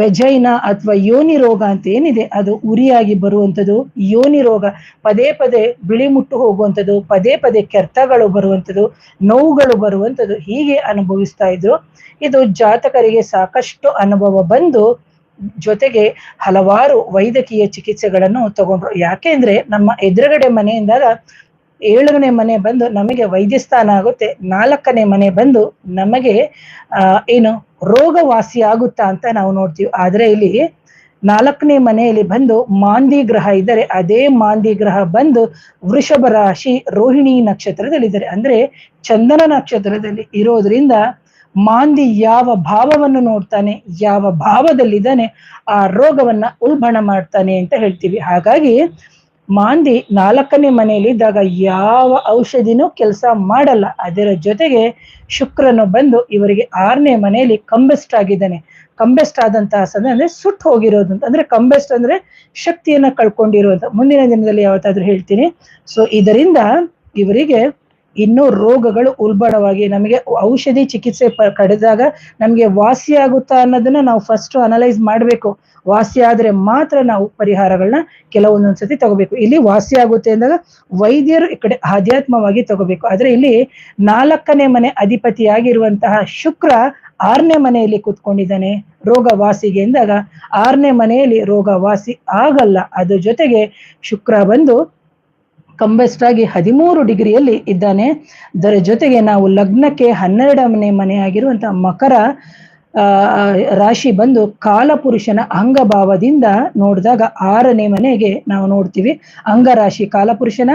ವೆಜೈನ ಅಥವಾ ಯೋನಿ ರೋಗ ಅಂತ ಏನಿದೆ, ಅದು ಉರಿಯಾಗಿ ಬರುವಂಥದ್ದು ಯೋನಿ ರೋಗ ಪದೇ ಪದೇ ಬಿಳಿ ಮುಟ್ಟು ಹೋಗುವಂಥದ್ದು ಪದೇ ಪದೇ ಕೆರ್ತಗಳು ಬರುವಂಥದ್ದು ನೋವುಗಳು ಬರುವಂಥದ್ದು ಹೀಗೆ ಅನುಭವಿಸ್ತಾ ಇದ್ರು. ಇದು ಜಾತಕರಿಗೆ ಸಾಕಷ್ಟು ಅನುಭವ ಬಂದು ಜೊತೆಗೆ ಹಲವಾರು ವೈದ್ಯಕೀಯ ಚಿಕಿತ್ಸೆಗಳನ್ನು ತಗೊಂಡ್ರು. ಯಾಕೆಂದ್ರೆ ನಮ್ಮ ಎದುರುಗಡೆ ಮನೆಯಿಂದಾಗ ಏಳನೇ ಮನೆ ಬಂದು ನಮಗೆ ವೈದ್ಯಸ್ಥಾನ ಆಗುತ್ತೆ. ನಾಲ್ಕನೇ ಮನೆ ಬಂದು ನಮಗೆ ಏನು ರೋಗ ವಾಸಿ ಆಗುತ್ತಾ ಅಂತ ನಾವು ನೋಡ್ತೀವಿ. ಆದ್ರೆ ಇಲ್ಲಿ ನಾಲ್ಕನೇ ಮನೆಯಲ್ಲಿ ಬಂದು ಮಾಂದಿ ಗ್ರಹ ಇದ್ದರೆ. ಅದೇ ಮಾಂದಿ ಗ್ರಹ ಬಂದು ವೃಷಭ ರಾಶಿ ರೋಹಿಣಿ ನಕ್ಷತ್ರದಲ್ಲಿ ಇದ್ದಾರೆ ಅಂದ್ರೆ ಚಂದನ ನಕ್ಷತ್ರದಲ್ಲಿ ಇರೋದ್ರಿಂದ ಮಾಂದಿ ಯಾವ ಭಾವವನ್ನು ನೋಡ್ತಾನೆ, ಯಾವ ಭಾವದಲ್ಲಿದ್ದಾನೆ, ಆ ರೋಗವನ್ನ ಉಲ್ಬಣ ಮಾಡ್ತಾನೆ ಅಂತ ಹೇಳ್ತೀವಿ. ಹಾಗಾಗಿ ಮಾಂದಿ ನಾಲ್ಕನೇ ಮನೆಯಲ್ಲಿ ಇದ್ದಾಗ ಯಾವ ಔಷಧಿನೂ ಕೆಲಸ ಮಾಡಲ್ಲ. ಅದರ ಜೊತೆಗೆ ಶುಕ್ರನು ಬಂದು ಇವರಿಗೆ ಆರನೇ ಮನೆಯಲ್ಲಿ ಕಂಬೆಸ್ಟ್ ಆಗಿದ್ದಾನೆ. ಕಂಬೆಸ್ಟ್ ಆದಂತಹ ಸಮಯ ಅಂದ್ರೆ ಸುಟ್ಟು ಹೋಗಿರೋದು ಅಂದ್ರೆ ಕಂಬೆಸ್ಟ್ ಅಂದ್ರೆ ಶಕ್ತಿಯನ್ನ ಕಳ್ಕೊಂಡಿರುವಂತ ಮುಂದಿನ ದಿನದಲ್ಲಿ ಯಾವತ್ತಾದ್ರೂ ಹೇಳ್ತೀನಿ. ಸೊ ಇದರಿಂದ ಇವರಿಗೆ ಇನ್ನೂ ರೋಗಗಳು ಉಲ್ಬಣವಾಗಿ ನಮಗೆ ಔಷಧಿ ಚಿಕಿತ್ಸೆ ಕಡಿದಾಗ ನಮಗೆ ವಾಸಿ ಆಗುತ್ತಾ ಅನ್ನೋದನ್ನ ನಾವು ಫಸ್ಟ್ ಅನಲೈಸ್ ಮಾಡಬೇಕು. ವಾಸಿ ಆದ್ರೆ ಮಾತ್ರ ನಾವು ಪರಿಹಾರಗಳನ್ನ ಕೆಲವೊಂದೊಂದ್ಸತಿ ತಗೋಬೇಕು. ಇಲ್ಲಿ ವಾಸಿ ಆಗುತ್ತೆ ಅಂದಾಗ ವೈದ್ಯರು ಈ ಕಡೆ ಆಧ್ಯಾತ್ಮವಾಗಿ ತಗೋಬೇಕು. ಆದ್ರೆ ಇಲ್ಲಿ ನಾಲ್ಕನೇ ಮನೆ ಅಧಿಪತಿಯಾಗಿರುವಂತಹ ಶುಕ್ರ ಆರನೇ ಮನೆಯಲ್ಲಿ ಕೂತ್ಕೊಂಡಿದ್ದಾನೆ ರೋಗ ವಾಸಿಗೆ ಎಂದಾಗ ಆರನೇ ಮನೆಯಲ್ಲಿ ರೋಗ ವಾಸಿ ಆಗಲ್ಲ. ಅದ್ರ ಜೊತೆಗೆ ಶುಕ್ರ ಬಂದು ಕಂಬೆಸ್ಟ್ ಆಗಿ ಹದಿಮೂರು ಡಿಗ್ರಿಯಲ್ಲಿ ಇದ್ದಾನೆ. ಅದರ ಜೊತೆಗೆ ನಾವು ಲಗ್ನಕ್ಕೆ ಹನ್ನೆರಡನೇ ಮನೆ ಆಗಿರುವಂತಹ ಮಕರ ರಾಶಿ ಬಂದು ಕಾಲಪುರುಷನ ಅಂಗಭಾವದಿಂದ ನೋಡಿದಾಗ ಆರನೇ ಮನೆಗೆ ನಾವು ನೋಡ್ತೀವಿ. ಅಂಗರಾಶಿ ಕಾಲಪುರುಷನ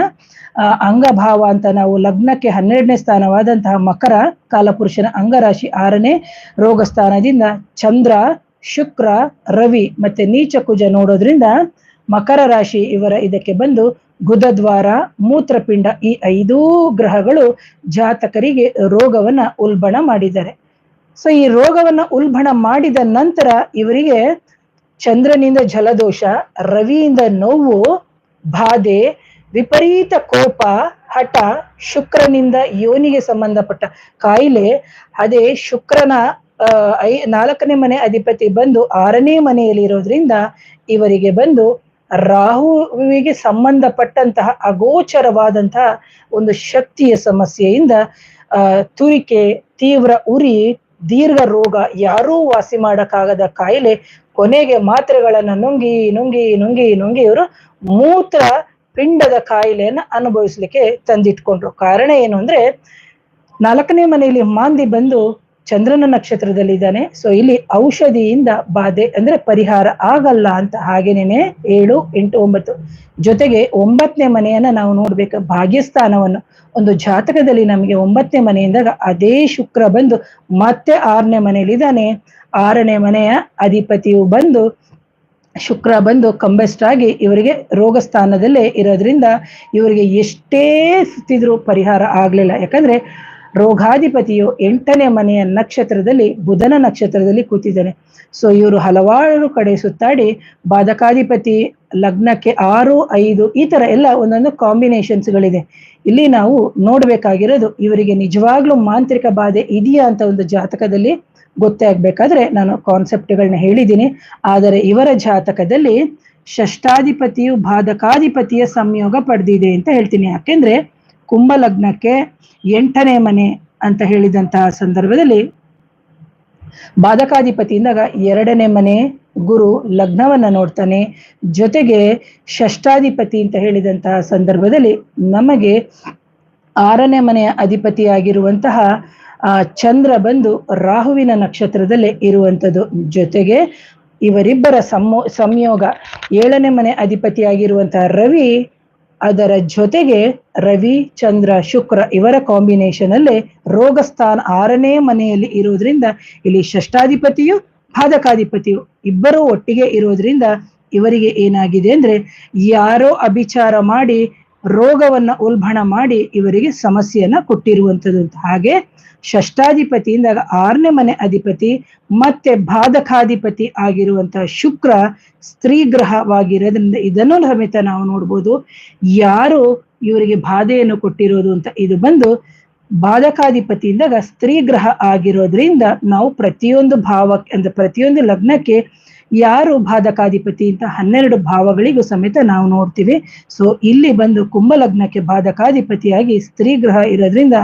ಅಂಗಭಾವ ಅಂತ ನಾವು ಲಗ್ನಕ್ಕೆ ಹನ್ನೆರಡನೇ ಸ್ಥಾನವಾದಂತಹ ಮಕರ ಕಾಲಪುರುಷನ ಅಂಗರಾಶಿ ಆರನೇ ರೋಗ ಸ್ಥಾನದಿಂದ ಚಂದ್ರ, ಶುಕ್ರ, ರವಿ ಮತ್ತೆ ನೀಚ ಕುಜ ನೋಡೋದ್ರಿಂದ ಮಕರ ರಾಶಿ ಇವರ ಇದಕ್ಕೆ ಬಂದು ಗುದದ್ವಾರ, ಮೂತ್ರಪಿಂಡ ಈ ಐದೂ ಗ್ರಹಗಳು ಜಾತಕರಿಗೆ ರೋಗವನ್ನ ಉಲ್ಬಣ ಮಾಡಿದ್ದಾರೆ ಸೊ ಈ ರೋಗವನ್ನ ಉಲ್ಬಣ ಮಾಡಿದ ನಂತರ ಇವರಿಗೆ ಚಂದ್ರನಿಂದ ಜಲದೋಷ, ರವಿಯಿಂದ ನೋವು, ಬಾಧೆ, ವಿಪರೀತ ಕೋಪ, ಹಠ, ಶುಕ್ರನಿಂದ ಯೋನಿಗೆ ಸಂಬಂಧಪಟ್ಟ ಕಾಯಿಲೆ, ಅದೇ ಶುಕ್ರನ ಐ, ನಾಲ್ಕನೇ ಮನೆ ಅಧಿಪತಿ ಬಂದು ಆರನೇ ಮನೆಯಲ್ಲಿ ಇರೋದ್ರಿಂದ ಇವರಿಗೆ ಬಂದು ರಾಹುವಿಗೆ ಸಂಬಂಧಪಟ್ಟಂತಹ ಅಗೋಚರವಾದಂತಹ ಒಂದು ಶಕ್ತಿಯ ಸಮಸ್ಯೆಯಿಂದ ತುರಿಕೆ, ತೀವ್ರ ಉರಿ, ದೀರ್ಘ ರೋಗ ಯಾರೂ ವಾಸಿ ಮಾಡಕ್ಕಾಗದ ಕಾಯಿಲೆ ಕೊನೆಗೆ ಮಾತ್ರೆಗಳನ್ನ ನುಂಗಿ ನುಂಗಿ ನುಂಗಿ ನುಂಗಿ ಇವರು ಮೂತ್ರ ಪಿಂಡದ ಕಾಯಿಲೆಯನ್ನ ಅನುಭವಿಸ್ಲಿಕ್ಕೆ ತಂದಿಟ್ಕೊಂಡ್ರು. ಕಾರಣ ಏನು ಅಂದ್ರೆ ನಾಲ್ಕನೇ ಮನೆಯಲ್ಲಿ ಮಾಂದಿ ಬಂದು ಚಂದ್ರನ ನಕ್ಷತ್ರದಲ್ಲಿ ಇದ್ದಾನೆ ಸೊ ಇಲ್ಲಿ ಔಷಧಿಯಿಂದ ಬಾಧೆ, ಅಂದ್ರೆ ಪರಿಹಾರ ಆಗಲ್ಲ ಅಂತ ಹಾಗೇನೇನೆ ಏಳು, ಎಂಟು, ಒಂಬತ್ತು. ಜೊತೆಗೆ ಒಂಬತ್ತನೇ ಮನೆಯನ್ನ ನಾವು ನೋಡ್ಬೇಕು, ಭಾಗ್ಯಸ್ಥಾನವನ್ನು. ಒಂದು ಜಾತಕದಲ್ಲಿ ನಮಗೆ ಒಂಬತ್ತನೇ ಮನೆಯಿಂದಾಗ ಅದೇ ಶುಕ್ರ ಬಂದು ಮತ್ತೆ ಆರನೇ ಮನೆಯಲ್ಲಿ ಇದ್ದಾನೆ ಆರನೇ ಮನೆಯ ಅಧಿಪತಿಯು ಬಂದು ಶುಕ್ರ ಬಂದು ಕಂಬೆಸ್ಟ್ ಆಗಿ ಇವರಿಗೆ ರೋಗ ಸ್ಥಾನದಲ್ಲೇ ಇರೋದ್ರಿಂದ ಇವರಿಗೆ ಎಷ್ಟೇ ಸುತ್ತಿದ್ರು ಪರಿಹಾರ ಆಗ್ಲಿಲ್ಲ. ಯಾಕಂದ್ರೆ ರೋಗಾಧಿಪತಿಯು ಎಂಟನೇ ಮನೆಯ ನಕ್ಷತ್ರದಲ್ಲಿ ಬುಧನ ನಕ್ಷತ್ರದಲ್ಲಿ ಕೂತಿದ್ದಾನೆ. ಸೊ ಇವರು ಹಲವಾರು ಕಡೆ ಸುತ್ತಾಡಿ ಬಾಧಕಾಧಿಪತಿ, ಲಗ್ನಕ್ಕೆ ಆರು, ಐದು ಈ ತರ ಎಲ್ಲ ಒಂದೊಂದು ಕಾಂಬಿನೇಷನ್ಸ್ ಗಳಿದೆ ಇಲ್ಲಿ ನಾವು ನೋಡ್ಬೇಕಾಗಿರೋದು ಇವರಿಗೆ ನಿಜವಾಗ್ಲೂ ಮಾಂತ್ರಿಕ ಬಾಧೆ ಇದೆಯಾ ಅಂತ ಒಂದು ಜಾತಕದಲ್ಲಿ ಗೊತ್ತೇ ಆಗ್ಬೇಕಾದ್ರೆ ನಾನು ಕಾನ್ಸೆಪ್ಟ್ಗಳನ್ನ ಹೇಳಿದ್ದೀನಿ. ಆದರೆ ಇವರ ಜಾತಕದಲ್ಲಿ ಷಷ್ಟಾಧಿಪತಿಯು ಬಾಧಕಾಧಿಪತಿಯ ಸಂಯೋಗ ಪಡೆದಿದೆ ಅಂತ ಹೇಳ್ತೀನಿ. ಯಾಕೆಂದ್ರೆ ಕುಂಭ ಲಗ್ನಕ್ಕೆ ಎಂಟನೇ ಮನೆ ಅಂತ ಹೇಳಿದಂತಹ ಸಂದರ್ಭದಲ್ಲಿ ಬಾಧಕಾಧಿಪತಿಯಿಂದಾಗ ಎರಡನೇ ಮನೆ ಗುರು ಲಗ್ನವನ್ನ ನೋಡ್ತಾನೆ. ಜೊತೆಗೆ ಷಷ್ಟಾಧಿಪತಿ ಅಂತ ಹೇಳಿದಂತಹ ಸಂದರ್ಭದಲ್ಲಿ ನಮಗೆ ಆರನೇ ಮನೆಯ ಅಧಿಪತಿಯಾಗಿರುವಂತಹ, ಆ, ಚಂದ್ರ ಬಂದು ರಾಹುವಿನ ನಕ್ಷತ್ರದಲ್ಲೇ ಇರುವಂಥದ್ದು. ಜೊತೆಗೆ ಇವರಿಬ್ಬರ ಸಂಯೋಗ ಏಳನೇ ಮನೆ ಅಧಿಪತಿಯಾಗಿರುವಂತಹ ರವಿ ಅದರ ಜೊತೆಗೆ ರವಿ, ಚಂದ್ರ, ಶುಕ್ರ ಇವರ ಕಾಂಬಿನೇಷನ್ ಅಲ್ಲೇ ರೋಗಸ್ಥಾನ ಆರನೇ ಮನೆಯಲ್ಲಿ ಇರೋದ್ರಿಂದ ಇಲ್ಲಿ ಷಷ್ಟಾಧಿಪತಿಯು ಪಾದಕಾಧಿಪತಿಯು ಇಬ್ಬರೂ ಒಟ್ಟಿಗೆ ಇರೋದ್ರಿಂದ ಇವರಿಗೆ ಏನಾಗಿದೆ ಅಂದ್ರೆ ಯಾರೋ ಅಭಿಚಾರ ಮಾಡಿ ರೋಗವನ್ನ ಉಲ್ಬಣ ಮಾಡಿ ಇವರಿಗೆ ಸಮಸ್ಯೆಯನ್ನ ಕೊಟ್ಟಿರುವಂಥದ್ದು ಹಾಗೆ ಷಷ್ಟಾಧಿಪತಿಯಿಂದಾಗ ಆರನೇ ಮನೆ ಅಧಿಪತಿ, ಮತ್ತೆ ಬಾಧಕಾಧಿಪತಿ ಆಗಿರುವಂತಹ ಶುಕ್ರ ಸ್ತ್ರೀ ಗ್ರಹವಾಗಿರೋದ್ರಿಂದ ಇದನ್ನು ಸಮೇತ ನಾವು ನೋಡ್ಬೋದು. ಯಾರು ಇವರಿಗೆ ಬಾಧೆಯನ್ನು ಕೊಟ್ಟಿರೋದು ಅಂತ ಇದು ಬಂದು ಬಾಧಕಾಧಿಪತಿಯಿಂದಾಗ ಸ್ತ್ರೀ ಗ್ರಹ ಆಗಿರೋದ್ರಿಂದ ನಾವು ಪ್ರತಿಯೊಂದು ಭಾವಕ್ಕೆ ಅಂದ್ರೆ ಪ್ರತಿಯೊಂದು ಲಗ್ನಕ್ಕೆ ಯಾರು ಬಾಧಕಾಧಿಪತಿ ಅಂತ ಹನ್ನೆರಡು ಭಾವಗಳಿಗೂ ಸಮೇತ ನಾವು ನೋಡ್ತೀವಿ. ಸೊ ಇಲ್ಲಿ ಬಂದು ಕುಂಭ ಲಗ್ನಕ್ಕೆ ಬಾಧಕಾಧಿಪತಿಯಾಗಿ ಸ್ತ್ರೀ ಗ್ರಹ ಇರೋದ್ರಿಂದ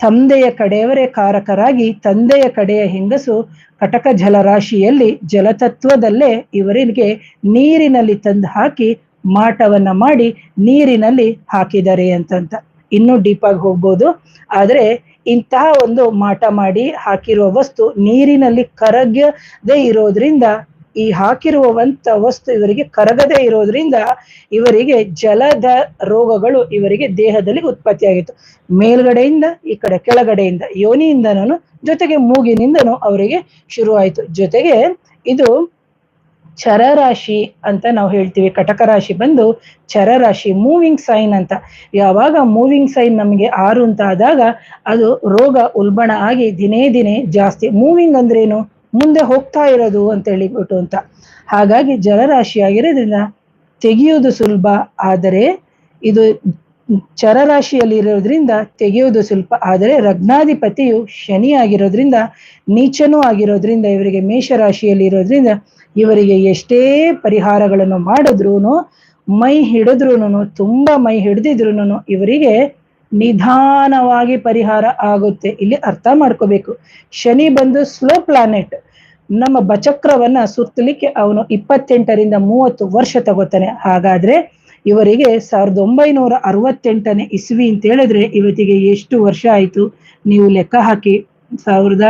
ತಂದೆಯ ಕಡೆಯವರೇ ಕಾರಕರಾಗಿ ತಂದೆಯ ಕಡೆಯ ಹೆಂಗಸು ಕಟಕ ಜಲರಾಶಿಯಲ್ಲಿ ಜಲತತ್ವದಲ್ಲೇ ಇವರಿಗೆ ನೀರಿನಲ್ಲಿ ತಂದು ಹಾಕಿ ಮಾಟವನ್ನ ಮಾಡಿ ನೀರಿನಲ್ಲಿ ಹಾಕಿದ್ದಾರೆ ಅಂತಂತ. ಇನ್ನೂ ಡೀಪಾಗಿ ಹೋಗ್ಬೋದು. ಆದರೆ ಇಂತಹ ಒಂದು ಮಾಟ ಮಾಡಿ ಹಾಕಿರುವ ವಸ್ತು ನೀರಿನಲ್ಲಿ ಕರಗದೆ ಇರೋದ್ರಿಂದ ಈ ಹಾಕಿರುವಂತ ವಸ್ತು ಇವರಿಗೆ ಕರಗದೆ ಇರೋದ್ರಿಂದ ಇವರಿಗೆ ಜಲದ ರೋಗಗಳು ಇವರಿಗೆ ದೇಹದಲ್ಲಿ ಉತ್ಪತ್ತಿಯಾಗಿತ್ತು. ಮೇಲ್ಗಡೆಯಿಂದ, ಈ ಕಡೆ ಕೆಳಗಡೆಯಿಂದ, ಯೋನಿಯಿಂದನೂ ಜೊತೆಗೆ ಮೂಗಿನಿಂದನೂ ಅವರಿಗೆ ಶುರುವಾಯಿತು. ಜೊತೆಗೆ ಇದು ಚರರಾಶಿ ಅಂತ ನಾವು ಹೇಳ್ತೀವಿ. ಕಟಕ ರಾಶಿ ಬಂದು ಚರರಾಶಿ ಮೂವಿಂಗ್ ಸೈನ್ ಅಂತ. ಯಾವಾಗ ಮೂವಿಂಗ್ ಸೈನ್ ನಮಗೆ ಆರು ಅಂತ ಆದಾಗ ಅದು ರೋಗ ಉಲ್ಬಣ ಆಗಿ ದಿನೇ ದಿನೇ ಜಾಸ್ತಿ. ಮೂವಿಂಗ್ ಅಂದ್ರೇನು? ಮುಂದೆ ಹೋಗ್ತಾ ಇರೋದು ಅಂತ ಹೇಳಿಬಿಟ್ಟು ಅಂತ. ಹಾಗಾಗಿ ಜಲರಾಶಿ ಆಗಿರೋದ್ರಿಂದ ತೆಗೆಯುವುದು ಸುಲಭ, ಆದರೆ ಇದು ಚರರಾಶಿಯಲ್ಲಿ ಇರೋದ್ರಿಂದ ತೆಗೆಯುವುದು ಸ್ವಲ್ಪ ಆದರೆ ರಗ್ನಾಧಿಪತಿಯು ಶನಿ ಆಗಿರೋದ್ರಿಂದ ನೀಚನೂ ಆಗಿರೋದ್ರಿಂದ, ಇವರಿಗೆ ಮೇಷರಾಶಿಯಲ್ಲಿ ಇರೋದ್ರಿಂದ ಇವರಿಗೆ ಎಷ್ಟೇ ಪರಿಹಾರಗಳನ್ನು ಮಾಡಿದ್ರೂ ಮೈ ಹಿಡಿದ್ರೂನು ತುಂಬಾ ಮೈ ಹಿಡಿದಿದ್ರು ಇವರಿಗೆ ನಿಧಾನವಾಗಿ ಪರಿಹಾರ ಆಗುತ್ತೆ. ಇಲ್ಲಿ ಅರ್ಥ ಮಾಡ್ಕೋಬೇಕು. ಶನಿ ಬಂದು ಸ್ಲೋ ಪ್ಲಾನೆಟ್ ನಮ್ಮ ಬಚಕ್ರವನ್ನ ಸುತ್ತಲಿಕ್ಕೆ ಅವನು ಇಪ್ಪತ್ತೆಂಟರಿಂದ ಮೂವತ್ತು ವರ್ಷ ತಗೋತಾನೆ. ಹಾಗಾದ್ರೆ ಇವರಿಗೆ ಸಾವಿರದ ಒಂಬೈನೂರ ಅರವತ್ತೆಂಟನೇ ಇಸ್ವಿ ಅಂತ ಹೇಳಿದ್ರೆ ಇವತ್ತಿಗೆ ಎಷ್ಟು ವರ್ಷ ಆಯ್ತು? ನೀವು ಲೆಕ್ಕ ಹಾಕಿ. ಸಾವಿರದ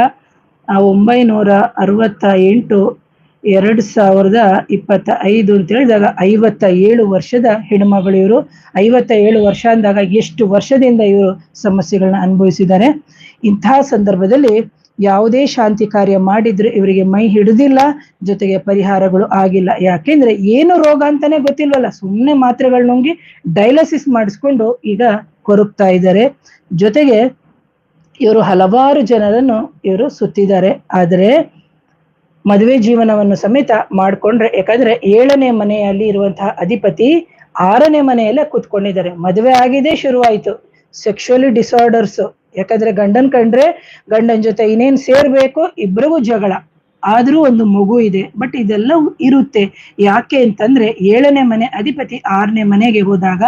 ಒಂಬೈನೂರ ಅರವತ್ತ ಎಂಟು ಎರಡ್ ಸಾವಿರದ ಇಪ್ಪತ್ತ ಐದು ಅಂತ ಹೇಳಿದಾಗ ಐವತ್ತ ಏಳು ವರ್ಷದ ಹೆಣ್ಮಗಳು ಇವರು. ಐವತ್ತ ಏಳು ವರ್ಷ ಅಂದಾಗ ಎಷ್ಟು ವರ್ಷದಿಂದ ಇವರು ಸಮಸ್ಯೆಗಳನ್ನ ಅನುಭವಿಸಿದ್ದಾರೆ. ಇಂತಹ ಸಂದರ್ಭದಲ್ಲಿ ಯಾವುದೇ ಶಾಂತಿ ಕಾರ್ಯ ಮಾಡಿದ್ರು ಇವರಿಗೆ ಮೈ ಹಿಡಿದಿಲ್ಲ, ಜೊತೆಗೆ ಪರಿಹಾರಗಳು ಆಗಿಲ್ಲ. ಯಾಕೆಂದ್ರೆ ಏನು ರೋಗ ಅಂತಾನೆ ಗೊತ್ತಿಲ್ವಲ್ಲ ಸುಮ್ಮನೆ ಮಾತ್ರೆಗಳು ನುಂಗಿ ಡೈಲಸಿಸ್ ಮಾಡಿಸ್ಕೊಂಡು ಈಗ ಕೊರಗ್ತಾ ಇದ್ದಾರೆ. ಜೊತೆಗೆ ಇವರು ಹಲವಾರು ಜನರನ್ನು ಇವರು ಸುತ್ತಿದ್ದಾರೆ. ಆದರೆ ಮದುವೆ ಜೀವನವನ್ನು ಸಮೇತ ಮಾಡ್ಕೊಂಡ್ರೆ, ಯಾಕಂದ್ರೆ ಏಳನೇ ಮನೆಯಲ್ಲಿ ಇರುವಂತಹ ಅಧಿಪತಿ ಆರನೇ ಮನೆಯಲ್ಲೇ ಕೂತ್ಕೊಂಡಿದ್ದಾರೆ. ಮದುವೆ ಆಗಿದೆ ಶುರುವಾಯ್ತು. ಸೆಕ್ಷುವಲಿ ಡಿಸಾರ್ಡರ್ಸ್ ಯಾಕಂದ್ರೆ ಗಂಡನ್ ಕಂಡ್ರೆ ಗಂಡನ ಜೊತೆ ಇನ್ನೇನ್ ಸೇರ್ಬೇಕು? ಇಬ್ರಿಗೂ ಜಗಳ. ಆದ್ರೂ ಒಂದು ಮಗು ಇದೆ. ಬಟ್ ಇದೆಲ್ಲವೂ ಇರುತ್ತೆ. ಯಾಕೆ ಅಂತಂದ್ರೆ ಏಳನೇ ಮನೆ ಅಧಿಪತಿ ಆರನೇ ಮನೆಗೆ ಹೋದಾಗ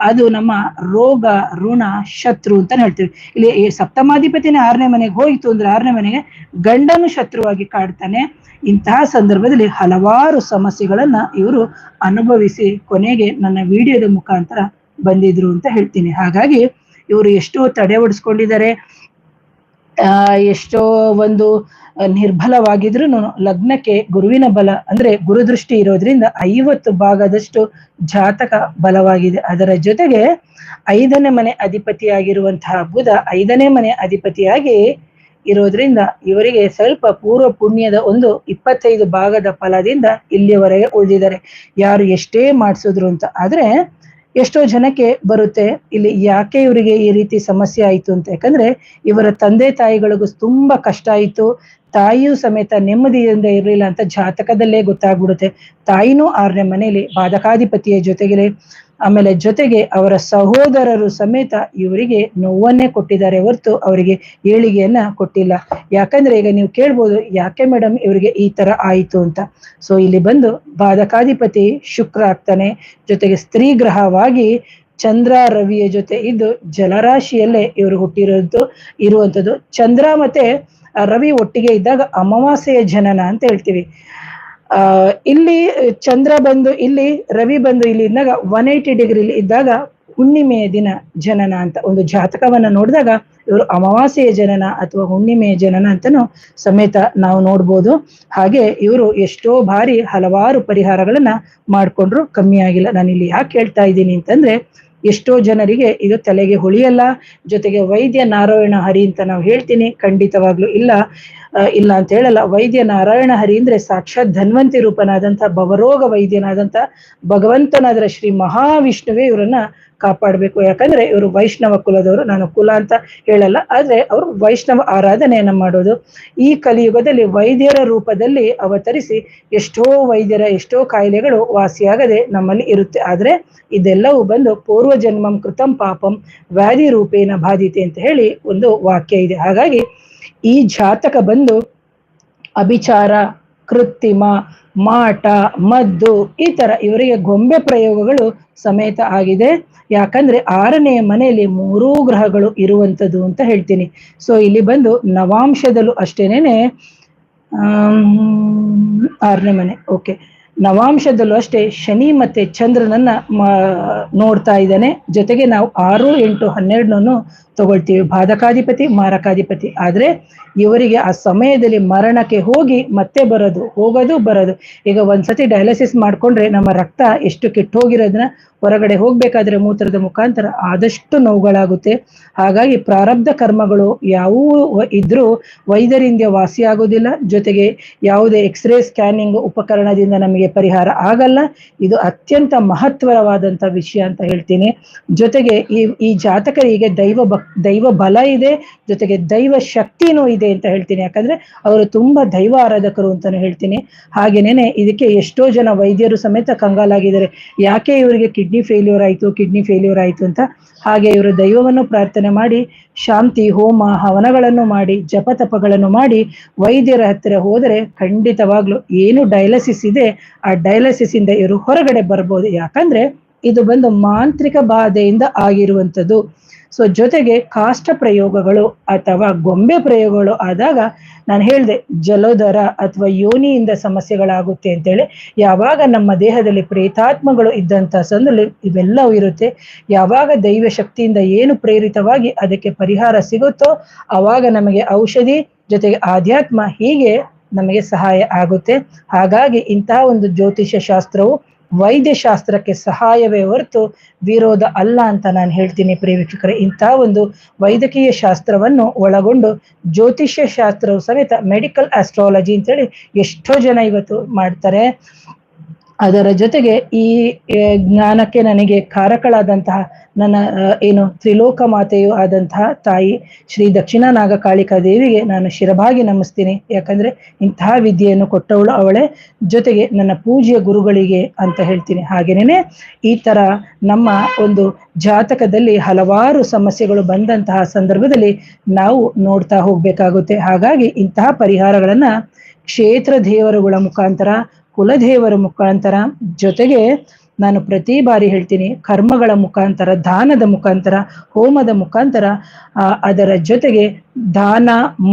ಅದು ನಮ್ಮ ರೋಗ, ಋಣ, ಶತ್ರು ಅಂತ ಹೇಳ್ತೀವಿ. ಇಲ್ಲಿ ಸಪ್ತಮಾಧಿಪತಿನೇ ಆರನೇ ಮನೆಗೆ ಹೋಯಿತು ಅಂದ್ರೆ ಆರನೇ ಮನೆಗೆ ಗಂಡನು ಶತ್ರುವಾಗಿ ಕಾಡ್ತಾನೆ. ಇಂತಹ ಸಂದರ್ಭದಲ್ಲಿ ಹಲವಾರು ಸಮಸ್ಯೆಗಳನ್ನ ಇವರು ಅನುಭವಿಸಿ ಕೊನೆಗೆ ನನ್ನ ವಿಡಿಯೋದ ಮುಖಾಂತರ ಬಂದಿದ್ರು ಅಂತ ಹೇಳ್ತೀನಿ. ಹಾಗಾಗಿ ಇವರು ಎಷ್ಟೋ ತಡೆ ಒಡಿಸ್ಕೊಂಡಿದ್ದಾರೆ ಎಷ್ಟೋ ಒಂದು ನಿರ್ಬಲವಾಗಿದ್ರು ಲಗ್ನಕ್ಕೆ ಗುರುವಿನ ಬಲ, ಅಂದ್ರೆ ಗುರುದೃಷ್ಟಿ ಇರೋದ್ರಿಂದ ಐವತ್ತು ಭಾಗದಷ್ಟು ಜಾತಕ ಬಲವಾಗಿದೆ. ಅದರ ಜೊತೆಗೆ ಐದನೇ ಮನೆ ಅಧಿಪತಿಯಾಗಿರುವಂತಹ ಬುಧ ಐದನೇ ಮನೆ ಅಧಿಪತಿಯಾಗಿ ಇರೋದ್ರಿಂದ ಇವರಿಗೆ ಸ್ವಲ್ಪ ಪೂರ್ವ ಪುಣ್ಯದ ಒಂದು ಇಪ್ಪತ್ತೈದು ಭಾಗದ ಫಲದಿಂದ ಇಲ್ಲಿಯವರೆಗೆ ಉಳಿದಿದ್ದಾರೆ. ಯಾರು ಎಷ್ಟೇ ಮಾಡಿಸಿದ್ರು ಅಂತ. ಆದ್ರೆ ಎಷ್ಟೋ ಜನಕ್ಕೆ ಬರುತ್ತೆ, ಇಲ್ಲಿ ಯಾಕೆ ಇವರಿಗೆ ಈ ರೀತಿ ಸಮಸ್ಯೆ ಆಯ್ತು ಅಂತ. ಯಾಕಂದ್ರೆ ಇವರ ತಂದೆ ತಾಯಿಗಳಿಗೂ ತುಂಬಾ ಕಷ್ಟ ಆಯ್ತು. ತಾಯಿಯೂ ಸಮೇತ ನೆಮ್ಮದಿಯಿಂದ ಇರಲಿಲ್ಲ ಅಂತ ಜಾತಕದಲ್ಲೇ ಗೊತ್ತಾಗ್ಬಿಡುತ್ತೆ. ತಾಯಿನೂ ಆರನೇ ಮನೆಯಲ್ಲಿ ಬಾಧಕಾಧಿಪತಿಯ ಜೊತೆಗೆ ಆಮೇಲೆ ಜೊತೆಗೆ ಅವರ ಸಹೋದರರು ಸಮೇತ ಇವರಿಗೆ ನೋವನ್ನೇ ಕೊಟ್ಟಿದ್ದಾರೆ ಹೊರತು ಅವರಿಗೆ ಏಳಿಗೆಯನ್ನ ಕೊಟ್ಟಿಲ್ಲ. ಯಾಕಂದ್ರೆ ಈಗ ನೀವು ಕೇಳ್ಬೋದು, ಯಾಕೆ ಮೇಡಮ್ ಇವರಿಗೆ ಈ ತರ ಆಯಿತು? ಅಂತ. ಸೊ ಇಲ್ಲಿ ಬಂದು ಬಾಧಕಾಧಿಪತಿ ಶುಕ್ರ ಆಗ್ತಾನೆ. ಜೊತೆಗೆ ಸ್ತ್ರೀ ಗ್ರಹವಾಗಿ ಚಂದ್ರ ರವಿಯ ಜೊತೆ ಇದ್ದು ಜಲರಾಶಿಯಲ್ಲೇ ಇವರು ಹುಟ್ಟಿರೋದು ಇರುವಂಥದ್ದು. ಚಂದ್ರ ಮತ್ತೆ ರವಿ ಒಟ್ಟಿಗೆ ಇದ್ದಾಗ ಅಮಾವಾಸ್ಯೆಯ ಜನನ ಅಂತ ಹೇಳ್ತೀವಿ. ಆ, ಇಲ್ಲಿ ಚಂದ್ರ ಬಂದು ಇಲ್ಲಿ ರವಿ ಬಂದು ಇಲ್ಲಿ ಇದ್ದಾಗ ಒನ್ ಏಯ್ಟಿ ಡಿಗ್ರಿಲಿ ಇದ್ದಾಗ ಹುಣ್ಣಿಮೆಯ ದಿನ ಜನನ ಅಂತ ಒಂದು ಜಾತಕವನ್ನ ನೋಡಿದಾಗ ಇವರು ಅಮಾವಾಸ್ಯೆಯ ಜನನ ಅಥವಾ ಹುಣ್ಣಿಮೆಯ ಜನನ ಅಂತನೂ ಸಮೇತ ನಾವು ನೋಡ್ಬೋದು. ಹಾಗೆ ಇವರು ಎಷ್ಟೋ ಬಾರಿ ಹಲವಾರು ಪರಿಹಾರಗಳನ್ನ ಮಾಡ್ಕೊಂಡ್ರು ಕಮ್ಮಿ ಆಗಿಲ್ಲ. ನಾನು ಇಲ್ಲಿ ಯಾಕೆ ಹೇಳ್ತಾ ಇದ್ದೀನಿ ಅಂತಂದ್ರೆ ಎಷ್ಟೋ ಜನರಿಗೆ ಇದು ತಲೆಗೆ ಹೊಳಿಯಲ್ಲ. ಜೊತೆಗೆ ವೈದ್ಯ ನಾರಾಯಣ ಹರಿ ಅಂತ ನಾವು ಹೇಳ್ತೀನಿ, ಖಂಡಿತವಾಗ್ಲೂ ಇಲ್ಲ ಇಲ್ಲ ಅಂತ ಹೇಳಲ್ಲ. ವೈದ್ಯ ನಾರಾಯಣ ಹರಿ ಅಂದ್ರೆ ಸಾಕ್ಷಾತ್ ಧನ್ವಂತಿ ರೂಪನಾದಂತ ಭವರೋಗ ವೈದ್ಯನಾದಂತ ಭಗವಂತನಾದ್ರ ಶ್ರೀ ಮಹಾವಿಷ್ಣುವೇ ಇವರನ್ನ ಕಾಪಾಡಬೇಕು. ಯಾಕಂದ್ರೆ ಇವರು ವೈಷ್ಣವ ಕುಲದವರು. ನಾನು ಕುಲ ಅಂತ ಹೇಳಲ್ಲ. ಆದ್ರೆ ಅವರು ವೈಷ್ಣವ ಆರಾಧನೆಯನ್ನ ಮಾಡೋದು. ಈ ಕಲಿಯುಗದಲ್ಲಿ ವೈದ್ಯರ ರೂಪದಲ್ಲಿ ಅವತರಿಸಿ ಎಷ್ಟೋ ವೈದ್ಯರ, ಎಷ್ಟೋ ಕಾಯಿಲೆಗಳು ವಾಸಿಯಾಗದೆ ನಮ್ಮಲ್ಲಿ ಇರುತ್ತೆ. ಆದ್ರೆ ಇದೆಲ್ಲವೂ ಬಂದು ಪೂರ್ವ ಜನ್ಮಂ ಕೃತಂ ಪಾಪಂ ವ್ಯಾಧಿ ರೂಪೇನ ಬಾಧಿತೆ ಅಂತ ಹೇಳಿ ಒಂದು ವಾಕ್ಯ ಇದೆ. ಹಾಗಾಗಿ ಈ ಜಾತಕ ಬಂದು ಅಭಿಚಾರ ಕೃತ್ರಿಮ ಮಾಟ, ಮದ್ದು ಈ ತರ ಇವರಿಗೆ ಗೊಂಬೆ ಪ್ರಯೋಗಗಳು ಸಮೇತ ಆಗಿದೆ. ಯಾಕಂದ್ರೆ ಆರನೆಯ ಮನೆಯಲ್ಲಿ ಮೂರೂ ಗ್ರಹಗಳು ಇರುವಂಥದ್ದು ಅಂತ ಹೇಳ್ತೀನಿ. ಸೊ ಇಲ್ಲಿ ಬಂದು ನವಾಂಶದಲ್ಲೂ ಅಷ್ಟೇನೇನೆ ಆರನೇ ಮನೆ. ಓಕೆ ನವಾಂಶದಲ್ಲೂ ಅಷ್ಟೇ ಶನಿ ಮತ್ತೆ ಚಂದ್ರನನ್ನ ನೋಡ್ತಾ ಇದ್ದಾನೆ. ಜೊತೆಗೆ ನಾವು ಆರು ಎಂಟು ಹನ್ನೆರಡನ್ನು ತಗೊಳ್ತೀವಿ. ಬಾಧಕಾಧಿಪತಿ, ಮಾರಕಾಧಿಪತಿ. ಆದ್ರೆ ಇವರಿಗೆ ಆ ಸಮಯದಲ್ಲಿ ಮರಣಕ್ಕೆ ಹೋಗಿ ಮತ್ತೆ ಬರೋದು, ಹೋಗೋದು, ಬರೋದು. ಈಗ ಒಂದ್ಸತಿ ಡಯಾಲಿಸಿಸ್ ಮಾಡ್ಕೊಂಡ್ರೆ ನಮ್ಮ ರಕ್ತ ಎಷ್ಟು ಕೆಟ್ಟ ಹೋಗಿರೋದನ್ನ ಹೊರಗಡೆ ಹೋಗ್ಬೇಕಾದ್ರೆ ಮೂತ್ರದ ಮುಖಾಂತರ ಆದಷ್ಟು ನೋವುಗಳಾಗುತ್ತೆ. ಹಾಗಾಗಿ ಪ್ರಾರಬ್ಧ ಕರ್ಮಗಳು ಯಾವೂ ಇದ್ರೂ ವೈದ್ಯರಿಂದ ವಾಸಿ ಆಗೋದಿಲ್ಲ. ಜೊತೆಗೆ ಯಾವುದೇ ಎಕ್ಸ್ರೇ ಸ್ಕ್ಯಾನಿಂಗ್ ಉಪಕರಣದಿಂದ ನಮಗೆ ಪರಿಹಾರ ಆಗಲ್ಲ. ಇದು ಅತ್ಯಂತ ಮಹತ್ವರವಾದಂತ ವಿಷಯ ಅಂತ ಹೇಳ್ತೀನಿ. ಜೊತೆಗೆ ಈ ಈ ಜಾತಕರಿಗೆ ದೈವ ಭಕ್, ದೈವ ಬಲ ಇದೆ. ಜೊತೆಗೆ ದೈವ ಶಕ್ತಿನೂ ಇದೆ ಅಂತ ಹೇಳ್ತೀನಿ. ಯಾಕಂದ್ರೆ ಅವರು ತುಂಬಾ ದೈವ ಆರಾಧಕರು ಅಂತಾನೆ ಹೇಳ್ತೀನಿ. ಹಾಗೇನೇನೆ ಇದಕ್ಕೆ ಎಷ್ಟೋ ಜನ ವೈದ್ಯರು ಸಮೇತ ಕಂಗಾಲಾಗಿದ್ದಾರೆ. ಯಾಕೆ ಇವರಿಗೆ ಕಿಡ್ನಿ ಫೇಲ್ಯೂರ್ ಆಯ್ತು ಕಿಡ್ನಿ ಫೇಲ್ಯೂರ್ ಆಯ್ತು ಅಂತ ಹಾಗೆ ಇವರು ದೈವವನ್ನು ಪ್ರಾರ್ಥನೆ ಮಾಡಿ, ಶಾಂತಿ, ಹೋಮ, ಹವನಗಳನ್ನು ಮಾಡಿ ಜಪ ತಪಗಳನ್ನು ಮಾಡಿ ವೈದ್ಯರ ಹತ್ತಿರ ಹೋದರೆ ಖಂಡಿತವಾಗ್ಲು ಏನು ಡಯಾಲಿಸಿಸ್ ಇದೆ, ಆ ಡಯಾಲಿಸಿಸ್ ಇಂದ ಇವರು ಹೊರಗಡೆ ಬರ್ಬೋದು. ಯಾಕಂದ್ರೆ ಇದು ಬಂದು ಮಾಂತ್ರಿಕ ಬಾಧೆಯಿಂದ ಆಗಿರುವಂಥದ್ದು. ಸೊ ಜೊತೆಗೆ ಕಾಷ್ಟ ಪ್ರಯೋಗಗಳು ಅಥವಾ ಗೊಂಬೆ ಪ್ರಯೋಗಗಳು ಆದಾಗ ನಾನು ಹೇಳಿದೆ ಜಲೋದರ ಅಥವಾ ಯೋನಿಯಿಂದ ಸಮಸ್ಯೆಗಳಾಗುತ್ತೆ ಅಂತೇಳಿ. ಯಾವಾಗ ನಮ್ಮ ದೇಹದಲ್ಲಿ ಪ್ರೇತಾತ್ಮಗಳು ಇದ್ದಂಥ ಸಂದರ್ಭ ಇವೆಲ್ಲವೂ ಇರುತ್ತೆ. ಯಾವಾಗ ದೈವ ಶಕ್ತಿಯಿಂದ ಏನು ಪ್ರೇರಿತವಾಗಿ ಅದಕ್ಕೆ ಪರಿಹಾರ ಸಿಗುತ್ತೋ ಆವಾಗ ನಮಗೆ ಔಷಧಿ ಜೊತೆಗೆ ಆಧ್ಯಾತ್ಮ ಹೀಗೆ ನಮಗೆ ಸಹಾಯ ಆಗುತ್ತೆ. ಹಾಗಾಗಿ ಇಂತಹ ಒಂದು ಜ್ಯೋತಿಷ್ಯ ಶಾಸ್ತ್ರವು ವೈದ್ಯ ಶಾಸ್ತ್ರಕ್ಕೆ ಸಹಾಯವೇ ಹೊರತು ವಿರೋಧ ಅಲ್ಲ ಅಂತ ನಾನು ಹೇಳ್ತೀನಿ ಪ್ರಿಯ ಇಂಥ ಒಂದು ವೈದ್ಯಕೀಯ ಶಾಸ್ತ್ರವನ್ನು ಒಳಗೊಂಡು ಜ್ಯೋತಿಷ್ಯ ಶಾಸ್ತ್ರವು ಸಮೇತ ಮೆಡಿಕಲ್ ಆಸ್ಟ್ರಾಲಜಿ ಅಂತೇಳಿ ಎಷ್ಟೋ ಜನ ಇವತ್ತು ಮಾಡ್ತಾರೆ. ಅದರ ಜೊತೆಗೆ ಈ ಜ್ಞಾನಕ್ಕೆ ನನಗೆ ಕಾರಕಳಾದಂತಹ ನನ್ನ ಏನು ತ್ರಿಲೋಕ ಮಾತೆಯು ಆದಂತಹ ತಾಯಿ ಶ್ರೀ ದಕ್ಷಿಣ ನಾಗಕಾಳಿಕಾ ದೇವಿಗೆ ನಾನು ಶಿರಭಾಗಿ ನಮಿಸ್ತೀನಿ. ಯಾಕಂದ್ರೆ ಇಂತಹ ವಿದ್ಯೆಯನ್ನು ಕೊಟ್ಟವಳು ಅವಳೆ. ಜೊತೆಗೆ ನನ್ನ ಪೂಜೆಯ ಗುರುಗಳಿಗೆ ಅಂತ ಹೇಳ್ತೀನಿ. ಹಾಗೇನೆ ಈ ತರ ನಮ್ಮ ಒಂದು ಜಾತಕದಲ್ಲಿ ಹಲವಾರು ಸಮಸ್ಯೆಗಳು ಬಂದಂತಹ ಸಂದರ್ಭದಲ್ಲಿ ನಾವು ನೋಡ್ತಾ ಹೋಗ್ಬೇಕಾಗುತ್ತೆ. ಹಾಗಾಗಿ ಇಂತಹ ಪರಿಹಾರಗಳನ್ನ ಕ್ಷೇತ್ರ ದೇವರುಗಳ ಮುಖಾಂತರ ಕುಲದೇವರ ಮುಖಾಂತರ ಜೊತೆಗೆ ನಾನು ಪ್ರತಿ ಬಾರಿ ಹೇಳ್ತೀನಿ ಕರ್ಮಗಳ ಮುಖಾಂತರ, ದಾನದ ಮುಖಾಂತರ, ಹೋಮದ ಮುಖಾಂತರ ಅದರ ಜೊತೆಗೆ ದಾನ,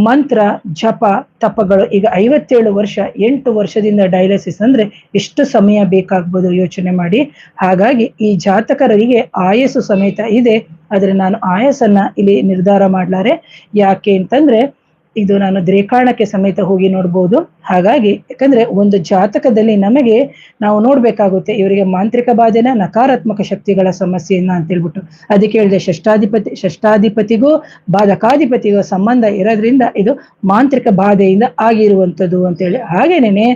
ಮಂತ್ರ, ಜಪ, ತಪಗಳು. ಈಗ ಐವತ್ತೇಳು ವರ್ಷ, ಎಂಟು ವರ್ಷದಿಂದ ಡಯಾಲಿಸಿಸ್ ಅಂದ್ರೆ ಎಷ್ಟು ಸಮಯ ಬೇಕಾಗ್ಬೋದು ಯೋಚನೆ ಮಾಡಿ. ಹಾಗಾಗಿ ಈ ಜಾತಕರಿಗೆ ಆಯಸ್ಸು ಸಮೇತ ಇದೆ. ಆದರೆ ನಾನು ಆಯಸ್ಸನ್ನ ಇಲ್ಲಿ ನಿರ್ಧಾರ ಮಾಡ್ಲಾರೆ. ಯಾಕೆ ಅಂತಂದ್ರೆ ಇದು ನಾನು ದ್ರೇಕಾಣಕ್ಕೆ ಸಮೇತ ಹೋಗಿ ನೋಡ್ಬೋದು. ಹಾಗಾಗಿ, ಯಾಕಂದ್ರೆ ಒಂದು ಜಾತಕದಲ್ಲಿ ನಮಗೆ ನಾವು ನೋಡ್ಬೇಕಾಗುತ್ತೆ ಇವರಿಗೆ ಮಾಂತ್ರಿಕ ಬಾಧೆನ ನಕಾರಾತ್ಮಕ ಶಕ್ತಿಗಳ ಸಮಸ್ಯೆಯನ್ನ ಅಂತ ಹೇಳ್ಬಿಟ್ಟು ಅದಕ್ಕೆ ಹೇಳಿದೆ ಷಷ್ಟಾಧಿಪತಿ ಷಷ್ಟಾಧಿಪತಿಗೂ ಬಾಧಕಾಧಿಪತಿಗೂ ಸಂಬಂಧ ಇರೋದ್ರಿಂದ ಇದು ಮಾಂತ್ರಿಕ ಬಾಧೆಯಿಂದ ಆಗಿರುವಂಥದ್ದು ಅಂತೇಳಿ. ಹಾಗೇನೆ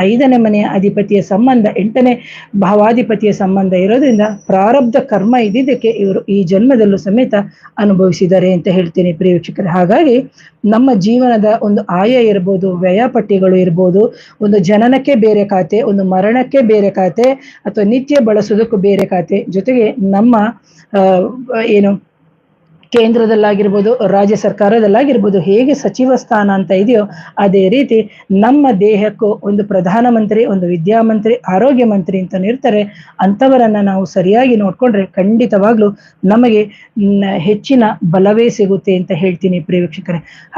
ಐದನೇ ಮನೆಯ ಅಧಿಪತಿಯ ಸಂಬಂಧ, ಎಂಟನೇ ಭಾವಾಧಿಪತಿಯ ಸಂಬಂಧ ಇರೋದ್ರಿಂದ ಪ್ರಾರಬ್ಧ ಕರ್ಮ ಇದ್ದಿದ್ದಕ್ಕೆ ಇವರು ಈ ಜನ್ಮದಲ್ಲೂ ಸಮೇತ ಅನುಭವಿಸಿದ್ದಾರೆ ಅಂತ ಹೇಳ್ತೀನಿ ಪ್ರಿಯ ವೀಕ್ಷಕರೇ. ಹಾಗಾಗಿ, ನಮ್ಮ ಜೀವನದ ಒಂದು ಆಯ ಇರ್ಬೋದು ವ್ಯಯಪಟ್ಟಿಗಳು ಇರ್ಬೋದು, ಒಂದು ಜನನಕ್ಕೆ ಬೇರೆ ಖಾತೆ, ಒಂದು ಮರಣಕ್ಕೆ ಬೇರೆ ಖಾತೆ, ಅಥವಾ ನಿತ್ಯ ಬಳಸೋದಕ್ಕೂ ಬೇರೆ ಖಾತೆ ಜೊತೆಗೆ ನಮ್ಮ ಏನು ಕೇಂದ್ರದಲ್ಲಾಗಿರ್ಬೋದು, ರಾಜ್ಯ ಸರ್ಕಾರದಲ್ಲಾಗಿರ್ಬೋದು, ಹೇಗೆ ಸಚಿವ ಸ್ಥಾನ ಅಂತ ಇದೆಯೋ ಅದೇ ರೀತಿ ನಮ್ಮ ದೇಹಕ್ಕೂ ಒಂದು ಪ್ರಧಾನಮಂತ್ರಿ, ಒಂದು ವಿದ್ಯಾಮಂತ್ರಿ, ಆರೋಗ್ಯ ಮಂತ್ರಿ ಅಂತ ಇರ್ತಾರೆ ಅಂಥವರನ್ನ ನಾವು ಸರಿಯಾಗಿ ನೋಡ್ಕೊಂಡ್ರೆ ಖಂಡಿತವಾಗ್ಲೂ ನಮಗೆ ಹೆಚ್ಚಿನ ಬಲವೇ ಸಿಗುತ್ತೆ ಅಂತ ಹೇಳ್ತೀನಿ ಪ್ರಿಯ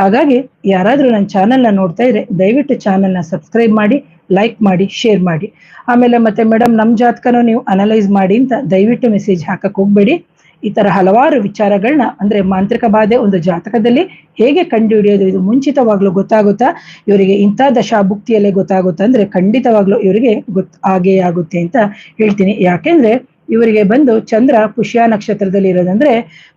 ಹಾಗಾಗಿ ಯಾರಾದ್ರೂ ನನ್ನ ಚಾನೆಲ್ನ ನೋಡ್ತಾ ಇದ್ರೆ ದಯವಿಟ್ಟು ಚಾನೆಲ್ನ ಸಬ್ಸ್ಕ್ರೈಬ್ ಮಾಡಿ, ಲೈಕ್ ಮಾಡಿ, ಶೇರ್ ಮಾಡಿ. ಆಮೇಲೆ ಮತ್ತೆ ಮೇಡಮ್ ನಮ್ಮ ಜಾತಕನೂ ನೀವು ಅನಲೈಸ್ ಮಾಡಿ ಅಂತ ದಯವಿಟ್ಟು ಮೆಸೇಜ್ ಹಾಕಕ್ಕೆ ಹೋಗ್ಬೇಡಿ. ಈ ತರ ಹಲವಾರು ವಿಚಾರಗಳನ್ನ, ಅಂದ್ರೆ ಮಾಂತ್ರಿಕ ಬಾಧೆ ಒಂದು ಜಾತಕದಲ್ಲಿ ಹೇಗೆ ಕಂಡು ಹಿಡಿಯೋದು ಇದು ಮುಂಚಿತವಾಗ್ಲೂ ಗೊತ್ತಾಗುತ್ತಾ? ಇವರಿಗೆ ಇಂಥ ದಶಾಭುಕ್ತಿಯಲ್ಲೇ ಗೊತ್ತಾಗುತ್ತಾ? ಅಂದ್ರೆ ಖಂಡಿತವಾಗ್ಲೂ ಇವರಿಗೆ ಗೊತ್ ಆಗೇ ಆಗುತ್ತೆ ಅಂತ ಹೇಳ್ತೀನಿ. ಯಾಕೆಂದ್ರೆ ಇವರಿಗೆ ಬಂದು ಚಂದ್ರ ಪುಷ್ಯ ನಕ್ಷತ್ರದಲ್ಲಿ ಇರೋದಂದ್ರೆ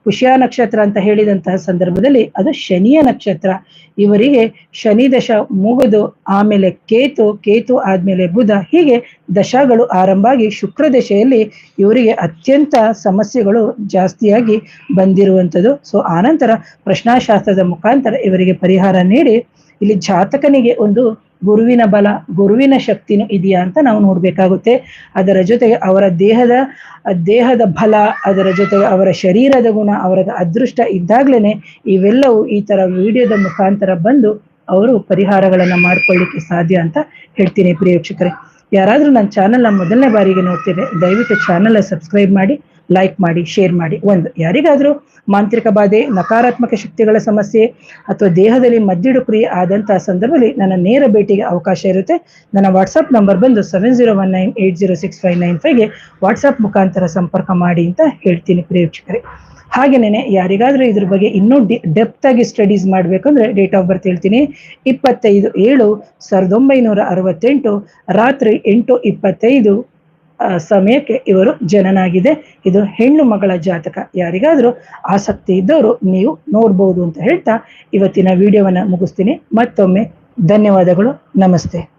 ಪುಷ್ಯ ನಕ್ಷತ್ರ ಅಂತ ಹೇಳಿದಂತಹ ಸಂದರ್ಭದಲ್ಲಿ ಅದು ಶನಿಯ ನಕ್ಷತ್ರ. ಇವರಿಗೆ ಶನಿ ದಶ ಮುಗಿದು ಆಮೇಲೆ ಕೇತು ಕೇತು ಆದ್ಮೇಲೆ ಬುಧ, ಹೀಗೆ ದಶಗಳು ಆರಂಭ ಆಗಿ ಶುಕ್ರ ದಶೆಯಲ್ಲಿ ಇವರಿಗೆ ಅತ್ಯಂತ ಸಮಸ್ಯೆಗಳು ಜಾಸ್ತಿಯಾಗಿ ಬಂದಿರುವಂಥದ್ದು. ಸೊ ಆನಂತರ ಪ್ರಶ್ನಾಶಾಸ್ತ್ರದ ಮುಖಾಂತರ ಇವರಿಗೆ ಪರಿಹಾರ ನೀಡಿ, ಇಲ್ಲಿ ಜಾತಕನಿಗೆ ಒಂದು ಗುರುವಿನ ಬಲ, ಗುರುವಿನ ಶಕ್ತಿನೂ ಇದೆಯಾ ಅಂತ ನಾವು ನೋಡ್ಬೇಕಾಗುತ್ತೆ. ಅದರ ಜೊತೆಗೆ ಅವರ ದೇಹದ ದೇಹದ ಬಲ, ಅದರ ಜೊತೆಗೆ ಅವರ ಶರೀರದ ಗುಣ ಅವರ ಅದೃಷ್ಟ ಇದ್ದಾಗ್ಲೇನೆ ಇವೆಲ್ಲವೂ ಈ ತರ ವಿಡಿಯೋದ ಮುಖಾಂತರ ಬಂದು ಅವರು ಪರಿಹಾರಗಳನ್ನ ಮಾಡ್ಕೊಳ್ಳಿಕ್ಕೆ ಸಾಧ್ಯ ಅಂತ ಹೇಳ್ತೀನಿ ಪ್ರಿಯ ವೀಕ್ಷಕರೇ. ಯಾರಾದ್ರೂ ನನ್ನ ಚಾನೆಲ್ನ ಮೊದಲನೇ ಬಾರಿಗೆ ನೋಡ್ತಿದ್ರೆ ದಯವಿಟ್ಟು ಚಾನೆಲ್ ಸಬ್ಸ್ಕ್ರೈಬ್ ಮಾಡಿ ಲೈಕ್ ಮಾಡಿ ಶೇರ್ ಮಾಡಿ. ಒಂದು, ಯಾರಿಗಾದ್ರೂ ಮಾಂತ್ರಿಕ ಬಾಧೆ, ನಕಾರಾತ್ಮಕ ಶಕ್ತಿಗಳ ಸಮಸ್ಯೆ ಅಥವಾ ದೇಹದಲ್ಲಿ ಮದ್ದಿಡು ಕ್ರಿಯೆ ಆದಂತಹ ಸಂದರ್ಭದಲ್ಲಿ ನನ್ನ ನೇರ ಭೇಟಿಗೆ ಅವಕಾಶ ಇರುತ್ತೆ. ನನ್ನ ವಾಟ್ಸಪ್ ನಂಬರ್ ಬಂದು seven zero one nine eight zero six five nine ಫೈವ್ಗೆ WhatsApp ಮುಖಾಂತರ ಸಂಪರ್ಕ ಮಾಡಿ ಅಂತ ಹೇಳ್ತೀನಿ ಪ್ರಿಯ ವೀಕ್ಷಕರೇ ಹಾಗೇನೆ ಯಾರಿಗಾದ್ರೂ ಇದ್ರ ಬಗ್ಗೆ ಇನ್ನೂ ಡೆಪ್ತ್ ಆಗಿ ಸ್ಟಡೀಸ್ ಮಾಡ್ಬೇಕಂದ್ರೆ ಡೇಟ್ ಆಫ್ ಬರ್ತ್ ಹೇಳ್ತೀನಿ. ಇಪ್ಪತ್ತೈದು ಏಳು, ಸಾವಿರದ ಒಂಬೈನೂರ ಅರವತ್ತೆಂಟು, ರಾತ್ರಿ ಎಂಟು ಇಪ್ಪತ್ತೈದು ಸಮಯಕ್ಕೆ ಇವರು ಜನನಾಗಿದೆ. ಇದು ಹೆಣ್ಣು ಮಗಳ ಜಾತಕ. ಯಾರಿಗಾದ್ರೂ ಆಸಕ್ತಿ ಇದ್ದವರು ನೀವು ನೋಡ್ಬೋದು ಅಂತ ಹೇಳ್ತಾ ಇವತ್ತಿನ ವಿಡಿಯೋವನ್ನ ಮುಗಿಸ್ತೀನಿ. ಮತ್ತೊಮ್ಮೆ ಧನ್ಯವಾದಗಳು. ನಮಸ್ತೆ.